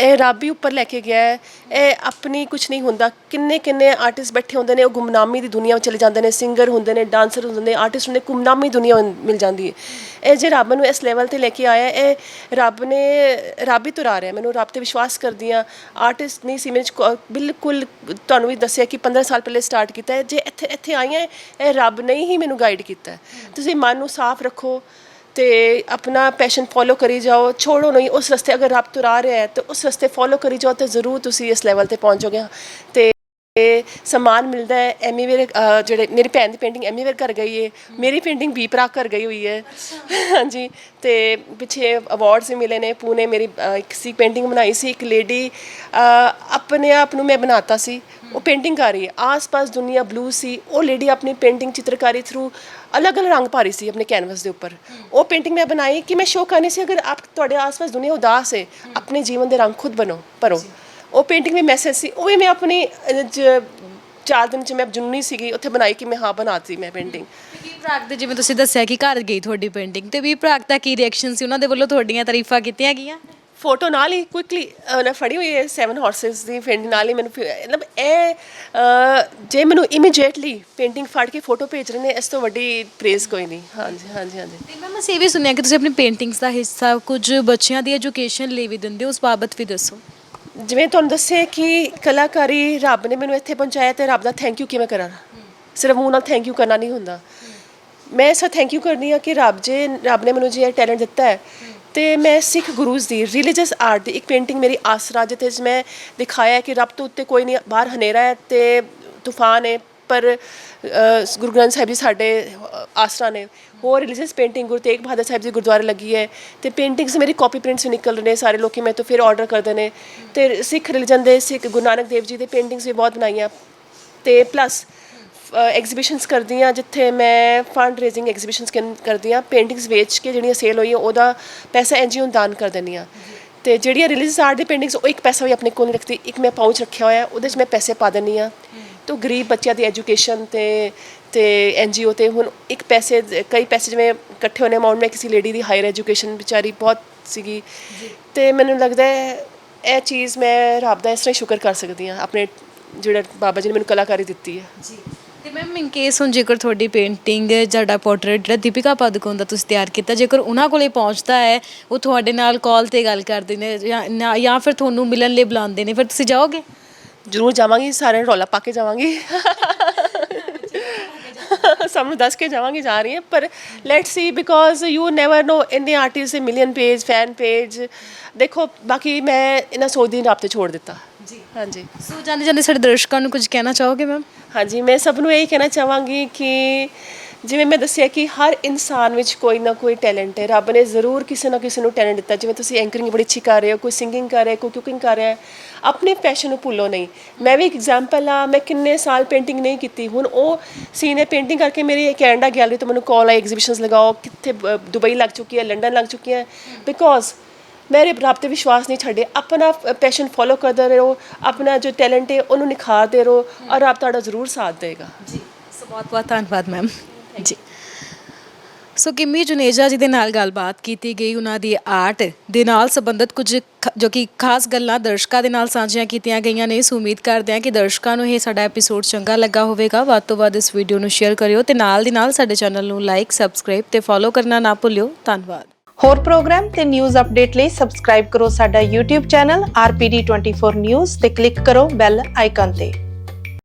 ਇਹ ਰੱਬ ਹੀ ਉੱਪਰ ਲੈ ਕੇ ਗਿਆ ਹੈ। ਇਹ ਆਪਣੀ ਕੁਝ ਨਹੀਂ ਹੁੰਦਾ। ਕਿੰਨੇ ਕਿੰਨੇ ਆਰਟਿਸਟ ਬੈਠੇ ਹੁੰਦੇ ਨੇ, ਉਹ ਗੁਮਨਾਮੀ ਦੀ ਦੁਨੀਆ ਵਿੱਚ ਚਲੇ ਜਾਂਦੇ ਨੇ। ਸਿੰਗਰ ਹੁੰਦੇ ਨੇ ਡਾਂਸਰ ਹੁੰਦੇ ਨੇ ਆਰਟਿਸਟ ਹੁੰਦੇ ਨੇ, ਗੁਮਨਾਮੀ ਦੁਨੀਆ ਮਿਲ ਜਾਂਦੀ ਹੈ। ਇਹ ਜੇ ਰੱਬ ਨੂੰ ਇਸ ਲੈਵਲ ਤੇ ਲੈ ਕੇ ਆਇਆ ਇਹ ਰੱਬ ਨੇ, ਰੱਬ ਹੀ ਤੁਰਾ ਰਿਹਾ। ਮੈਨੂੰ ਰੱਬ ਤੇ ਵਿਸ਼ਵਾਸ ਕਰਦੀ ਆ ਆਰਟਿਸਟ ਨਹੀਂ ਸੀ ਮੇਰੇ 'ਚ ਬਿਲਕੁਲ ਤੁਹਾਨੂੰ ਵੀ ਦੱਸਿਆ ਕਿ 15 ਸਾਲ ਪਹਿਲੇ ਸਟਾਰਟ ਕੀਤਾ ਹੈ। ਜੇ ਇੱਥੇ ਇੱਥੇ ਆਈ ਹਾਂ ਇਹ ਰੱਬ ਨੇ ਹੀ ਮੈਨੂੰ ਗਾਈਡ ਕੀਤਾ ਤੁਸੀਂ ਮਨ ਨੂੰ ਸਾਫ਼ ਰੱਖੋ। ਤੇ ਆਪਣਾ ਪੈਸ਼ਨ ਫੋਲੋ ਕਰੀ ਜਾਓ, ਛੋੜੋ ਨਹੀਂ, ਉਸ ਰਸਤੇ ਅਗਰ ਰੱਬ ਤੁਰਾ ਰਿਹਾ ਹੈ, ਤੇ ਉਸ ਰਸਤੇ ਫੋਲੋ ਕਰੀ ਜਾਓ ਤੇ ਜ਼ਰੂਰ ਤੁਸੀਂ ਇਸ ਲੈਵਲ ਤੇ ਪਹੁੰਚੋਗੇ। ਤੇ ਤੇ ਸਮਾਨ ਮਿਲਦਾ ਹੈ ਐਮੀ ਵੇਰ ਅਹ, ਜਿਹੜੇ ਮੇਰੀ ਭੈਣ ਦੀ ਪੇਂਟਿੰਗ ਐਮੀ ਵੇਰ ਕਰ ਗਈ ਹੈ ਮੇਰੀ ਪੇਂਟਿੰਗ ਵੀ ਪ੍ਰਾਕ ਕਰ ਗਈ ਹੋਈ ਹੈ ਹਾਂਜੀ ਤੇ ਪਿੱਛੇ ਅਵਾਰਡਸ ਵੀ ਮਿਲੇ ਨੇ ਪੂਨੇ ਮੇਰੀ ਅਹ, ਇੱਕ ਸੀ ਪੇਂਟਿੰਗ ਬਣਾਈ ਸੀ ਇੱਕ ਲੇਡੀ ਆਪਣੇ ਆਪ ਨੂੰ ਮੈਂ ਬਣਾਤਾ ਸੀ। ਉਹ ਪੇਂਟਿੰਗ ਕਰ ਰਹੀ ਹੈ ਆਸ-ਪਾਸ ਦੁਨੀਆ ਬਲੂ ਸੀ। ਉਹ ਲੇਡੀ ਆਪਣੀ ਪੇਂਟਿੰਗ ਚਿੱਤਰਕਾਰੀ ਥਰੂ ਅਲੱਗ-ਅਲੱਗ ਰੰਗ ਭਾ ਰਹੀ ਸੀ ਆਪਣੇ ਕੈਨਵਸ ਦੇ ਉੱਪਰ। ਉਹ ਪੇਂਟਿੰਗ ਮੈਂ ਬਣਾਈ ਕਿ ਮੈਂ ਸ਼ੋਅ ਕਰਨੀ ਸੀ ਅਗਰ ਆਪ ਤੁਹਾਡੇ ਆਸ-ਪਾਸ ਦੁਨੀਆ ਉਦਾਸ ਹੈ। ਆਪਣੇ ਜੀਵਨ ਦੇ ਰੰਗ ਖੁਦ ਬਣੋ ਭਰੋ। ਉਹ ਪੇਂਟਿੰਗ ਵਿੱਚ ਮੈਸੇਜ ਸੀ ਉਹ ਵੀ ਮੈਂ ਆਪਣੀ ਚਾਰ ਦਿਨ ਚ ਮੈਂ ਜੁਨਨੀ ਸੀਗੀ ਉੱਥੇ ਬਣਾਈ ਕਿ ਮੈਂ ਹਾਂ ਬਣਾਤੀ ਮੈਂ ਪੇਂਟਿੰਗ ਵੀ ਪ੍ਰਾਗ ਦੇ ਜਿਵੇਂ ਤੁਸੀਂ ਦੱਸਿਆ ਕਿ ਘਰ ਗਈ ਤੁਹਾਡੀ ਪੇਂਟਿੰਗ ਤੇ ਵੀ ਪ੍ਰਾਗ ਦਾ ਕੀ ਰਿਐਕਸ਼ਨ ਸੀ? ਉਹਨਾਂ ਦੇ ਵੱਲੋਂ ਤੁਹਾਡੀਆਂ ਤਾਰੀਫਾਂ ਕੀਤੀਆਂ ਗਈਆਂ? ਫੋਟੋ ਨਾਲ ਹੀ ਕੁਇਕਲੀ ਉਹਨੇ ਫੜੀ ਹੋਈ ਹੈ 7 ਹਾਰਸਸ ਦੀ ਪੇਂਟਿੰਗ ਨਾਲ ਹੀ ਮੈਨੂੰ ਮਤਲਬ ਇਹ ਜੇ ਮੈਨੂੰ ਇਮੀਡੀਏਟਲੀ ਪੇਂਟਿੰਗ ਫੜ ਕੇ ਫੋਟੋ ਭੇਜ ਰਹੇ ਨੇ ਇਸ ਤੋਂ ਵੱਡੀ ਪ੍ਰੇਜ਼ ਕੋਈ ਨਹੀਂ। ਹਾਂਜੀ ਹਾਂਜੀ ਹਾਂਜੀ। ਤੇ ਮੈਂ ਅਸੀਂ ਇਹ ਵੀ ਸੁਣਿਆ ਕਿ ਤੁਸੀਂ ਆਪਣੀ ਪੇਂਟਿੰਗਸ ਦਾ ਹਿੱਸਾ ਕੁਝ ਬੱਚਿਆਂ ਦੀ ਐਜੂਕੇਸ਼ਨ ਲਈ ਵੀ ਦਿੰਦੇ ਹੋ ਉਸ ਬਾਬਤ ਵੀ ਦੱਸੋ। ਜਿਵੇਂ ਤੁਹਾਨੂੰ ਦੱਸਿਆ ਕਿ ਕਲਾਕਾਰੀ ਰੱਬ ਨੇ ਮੈਨੂੰ ਇੱਥੇ ਪਹੁੰਚਾਇਆ ਤੇ ਰੱਬ ਦਾ ਥੈਂਕ ਯੂ ਕਿਵੇਂ ਕਰਾਂ? ਸਿਰਫ ਮੂੰਹ ਨਾਲ ਥੈਂਕ ਯੂ ਕਰਨਾ ਨਹੀਂ ਹੁੰਦਾ। ਮੈਂ ਇਸ ਥੈਂਕ ਯੂ ਕਰਨੀ ਆ ਕਿ ਰੱਬ ਜੇ, ਰੱਬ ਨੇ ਮੈਨੂੰ ਜੇ ਟੈਲੈਂਟ ਦਿੱਤਾ ਹੈ। ਤੇ ਮੈਂ ਸਿੱਖ ਗੁਰੂਜ਼ ਦੀ ਰਿਲੀਜੀਅਸ ਆਰਟ ਦੀ ਇੱਕ ਪੇਂਟਿੰਗ ਮੇਰੀ ਆਸਰਾ ਜਿੱਥੇ ਮੈਂ ਦਿਖਾਇਆ ਕਿ ਰੱਬ ਤੋਂ ਉੱਤੇ ਕੋਈ ਨਹੀਂ, ਬਾਹਰ ਹਨੇਰਾ ਹੈ ਤੇ ਤੂਫਾਨ ਹੈ, ਪਰ ਗੁਰੂ ਗ੍ਰੰਥ ਸਾਹਿਬ ਜੀ ਸਾਡੇ ਆਸਰਾ ਨੇ ਹੋਰ ਰਿਲੀਜੀਅਸ ਪੇਂਟਿੰਗ ਗੁਰੂ ਤੇਗ ਬਹਾਦਰ ਸਾਹਿਬ ਜੀ ਗੁਰਦੁਆਰੇ ਲੱਗੀ ਹੈ ਤੇ ਪੇਂਟਿੰਗਸ ਮੇਰੀ ਕਾਪੀ ਪ੍ਰਿੰਟਸ ਨਿਕਲ ਰਹੇ ਨੇ ਸਾਰੇ ਲੋਕੀ ਮੇਰੇ ਤੋਂ ਫਿਰ ਆਰਡਰ ਕਰਦੇ ਨੇ ਤੇ ਸਿੱਖ ਰਿਲੀਜਨ ਦੇ ਸਿੱਖ ਗੁਰੂ ਨਾਨਕ ਦੇਵ ਜੀ ਦੇ ਪੇਂਟਿੰਗਸ ਵੀ ਬਹੁਤ ਬਣਾਈਆਂ ਤੇ ਪਲੱਸ ਐਗਜ਼ੀਬਿਸ਼ਨਸ ਕਰਦੀ ਹਾਂ ਜਿੱਥੇ ਮੈਂ ਫੰਡ ਰੇਜ਼ਿੰਗ ਐਗਜ਼ੀਬਿਸ਼ਨਸ ਕਰਦੀ ਹਾਂ ਪੇਂਟਿੰਗਸ ਵੇਚ ਕੇ ਜਿਹੜੀਆਂ ਸੇਲ ਹੋਈਆਂ ਉਹਦਾ ਪੈਸਾ ਐਨਜੀਓ ਨੂੰ ਦਾਨ ਕਰ ਦਿੰਦੀ ਹਾਂ ਤੇ ਜਿਹੜੀਆਂ ਰਿਲੀਜੀਅਸ ਆਰਟ ਦੀ ਪੇਂਟਿੰਗਸ ਉਹ ਇੱਕ ਪੈਸਾ ਵੀ ਆਪਣੇ ਕੋਲ ਨਹੀਂ ਰੱਖਦੀ ਇੱਕ ਮੈਂ ਪਾਊਚ ਰੱਖਿਆ ਹੋਇਆ ਉਹਦੇ 'ਚ ਮੈਂ ਪੈਸੇ ਪਾ ਦਿੰਦੀ ਹਾਂ ਤੋਂ ਗਰੀਬ ਬੱਚਿਆਂ ਦੀ ਐਜੂਕੇਸ਼ਨ ਤੇ ਤੇ ਐਨਜੀਓ ਤੇ ਹੁਣ ਇੱਕ ਪੈਸੇ ਕਈ ਪੈਸੇ ਜਿਵੇਂ ਇਕੱਠੇ ਹੋਣੇ ਅਮਾਉਂਟ ਮੈਂ ਕਿਸੇ ਲੇਡੀ ਦੀ ਹਾਇਰ ਐਜੂਕੇਸ਼ਨ ਵਿਚਾਰੀ ਬਹੁਤ ਸੀਗੀ। ਤੇ ਮੈਨੂੰ ਲੱਗਦਾ ਹੈ ਇਹ ਚੀਜ਼ ਮੈਂ ਰੱਬ ਦਾ ਇਸ ਤਰ੍ਹਾਂ ਹੀ ਸ਼ੁਕਰ ਕਰ ਸਕਦੀ ਹਾਂ ਆਪਣੇ ਜਿਹੜਾ ਬਾਬਾ ਜੀ ਨੇ ਮੈਨੂੰ ਕਲਾਕਾਰੀ ਦਿੱਤੀ ਹੈ। ਜੀ। ਤੇ ਮੈਮ ਇਨ ਕੇਸ ਹੁਣ ਜੇਕਰ ਤੁਹਾਡੀ ਪੇਂਟਿੰਗ ਤੁਹਾਡਾ ਪੋਰਟਰੇਟ ਜਿਹੜਾ ਦੀਪਿਕਾ ਪਾਦੂਕੋਣ ਦਾ ਤੁਸੀਂ ਤਿਆਰ ਕੀਤਾ ਜੇਕਰ ਉਹਨਾਂ ਕੋਲੇ ਪਹੁੰਚਦਾ ਹੈ ਉਹ ਤੁਹਾਡੇ ਨਾਲ ਕਾਲ ਤੇ ਗੱਲ ਕਰਦੇ ਨੇ ਜਾਂ ਨਾ- ਜਾਂ ਫਿਰ ਤੁਹਾਨੂੰ ਮਿਲਣ ਲਈ ਬੁਲਾਉਂਦੇ ਨੇ ਫਿਰ ਤੁਸੀਂ ਜਾਓਗੇ? ਜ਼ਰੂਰ ਜਾਵਾਂਗੀ ਸਾਰਿਆਂ ਨੂੰ ਰੌਲਾ ਪਾ ਕੇ ਜਾਵਾਂਗੀ। ਸਭ ਨੂੰ ਦੱਸ ਕੇ ਜਾਵਾਂਗੀ ਜਾ ਰਹੀ ਹੈ। ਪਰ let's see because you never know in the artist million page fan page ਦੇਖੋ ਬਾਕੀ ਮੈਂ ਇਹਨਾਂ ਸੋਚਦੀ ਨਹੀਂ ਰਾਬਤੇ ਛੋੜ ਦਿੱਤਾ। ਜੀ। ਹਾਂਜੀ। ਸੋ ਜਾਂਦੇ ਜਾਂਦੇ ਸਾਡੇ ਦਰਸ਼ਕਾਂ ਨੂੰ ਕੁਝ ਕਹਿਣਾ ਚਾਹੋਗੇ ਮੈਮ ਹਾਂਜੀ ਮੈਂ ਸਭ ਨੂੰ ਇਹ ਕਹਿਣਾ ਚਾਹਾਂਗੀ ਕਿ ਜਿਵੇਂ ਮੈਂ ਦੱਸਿਆ ਕਿ ਹਰ ਇਨਸਾਨ ਵਿੱਚ ਕੋਈ ਨਾ ਕੋਈ ਟੈਲੈਂਟ ਹੈ। ਰੱਬ ਨੇ ਜ਼ਰੂਰ ਕਿਸੇ ਨਾ ਕਿਸੇ ਨੂੰ ਟੈਲੈਂਟ ਦਿੱਤਾ। ਜਿਵੇਂ ਤੁਸੀਂ ਐਂਕਰਿੰਗ ਬੜੀ ਅੱਛੀ ਕਰ ਰਹੇ ਹੋ, ਕੋਈ ਸਿੰਗਿੰਗ ਕਰ ਰਿਹਾ, ਕੋਈ ਕੁਕਿੰਗ ਕਰ ਰਿਹਾ ਆਪਣੇ ਪੈਸ਼ਨ ਨੂੰ ਭੁੱਲੋ ਨਹੀਂ। ਮੈਂ ਵੀ ਇੱਕ ਐਗਜ਼ਾਮਪਲ ਆ, ਮੈਂ ਕਿੰਨੇ ਸਾਲ ਪੇਂਟਿੰਗ ਨਹੀਂ ਕੀਤੀ। ਹੁਣ ਉਹ ਸੀਨੇ ਪੇਂਟਿੰਗ ਕਰਕੇ ਮੇਰੀ ਕੈਨੇਡਾ ਗੈਲਰੀ ਤੋਂ ਮੈਨੂੰ ਕਾਲ ਆਈ ਐਗਜ਼ੀਬਿਸ਼ਨਸ ਲਗਾਓ, ਕਿੱਥੇ ਦੁਬਈ ਲੱਗ ਚੁੱਕੀ ਹੈ, ਲੰਡਨ ਲੱਗ ਚੁੱਕੀ ਹੈ। ਬਿਕੋਜ਼ ਮੇਰੇ ਰੱਬ ਤੇ ਵਿਸ਼ਵਾਸ ਨਹੀਂ ਛੱਡੇ। ਆਪਣਾ ਪੈਸ਼ਨ ਫੋਲੋ ਕਰਦੇ ਰਹੋ, ਆਪਣਾ ਜੋ ਟੈਲੈਂਟ ਹੈ, ਉਹਨੂੰ ਨਿਖਾਰਦੇ ਰਹੋ ਔਰ ਰੱਬ ਤੁਹਾਡਾ ਜ਼ਰੂਰ ਸਾਥ ਦੇਗਾ। ਜੀ। ਬਹੁਤ ਬਹੁਤ ਧੰਨਵਾਦ ਮੈਮ ਜੀ ਸੋ ਕਿਮੀ ਜੁਨੇਜਾ ਜੀ ਦੇ ਨਾਲ ਗੱਲਬਾਤ ਕੀਤੀ ਗਈ। ਉਹਨਾਂ ਦੀ ਆਰਟ ਦੇ ਨਾਲ ਸੰਬੰਧਿਤ ਕੁਝ ਖ- ਜੋ ਕਿ ਖਾਸ ਗੱਲਾਂ ਦਰਸ਼ਕਾਂ ਦੇ ਨਾਲ ਸਾਂਝੀਆਂ ਕੀਤੀਆਂ ਗਈਆਂ ਨੇ। ਸੋ ਉਮੀਦ ਕਰਦੇ ਹਾਂ ਕਿ ਦਰਸ਼ਕਾਂ ਨੂੰ ਇਹ ਸਾਡਾ ਐਪੀਸੋਡ ਚੰਗਾ ਲੱਗਾ ਹੋਵੇਗਾ। ਵੱਧ ਤੋਂ ਵੱਧ ਇਸ ਵੀਡੀਓ ਨੂੰ ਸ਼ੇਅਰ ਕਰਿਓ ਤੇ ਨਾਲ ਦੀ ਨਾਲ ਸਾਡੇ ਚੈਨਲ ਨੂੰ ਲਾਈਕ ਸਬਸਕ੍ਰਾਈਬ ਤੇ ਫੋਲੋ ਕਰਨਾ ਨਾ ਭੁੱਲਿਓ। ਧੰਨਵਾਦ। ਹੋਰ ਪ੍ਰੋਗਰਾਮ ਤੇ ਨਿਊਜ਼ ਅਪਡੇਟ ਲਈ ਸਬਸਕ੍ਰਾਈਬ ਕਰੋ ਸਾਡਾ YouTube ਚੈਨਲ RPD24 News ਤੇ ਕਲਿੱਕ ਕਰੋ ਬੈਲ ਆਈਕਨ ਤੇ।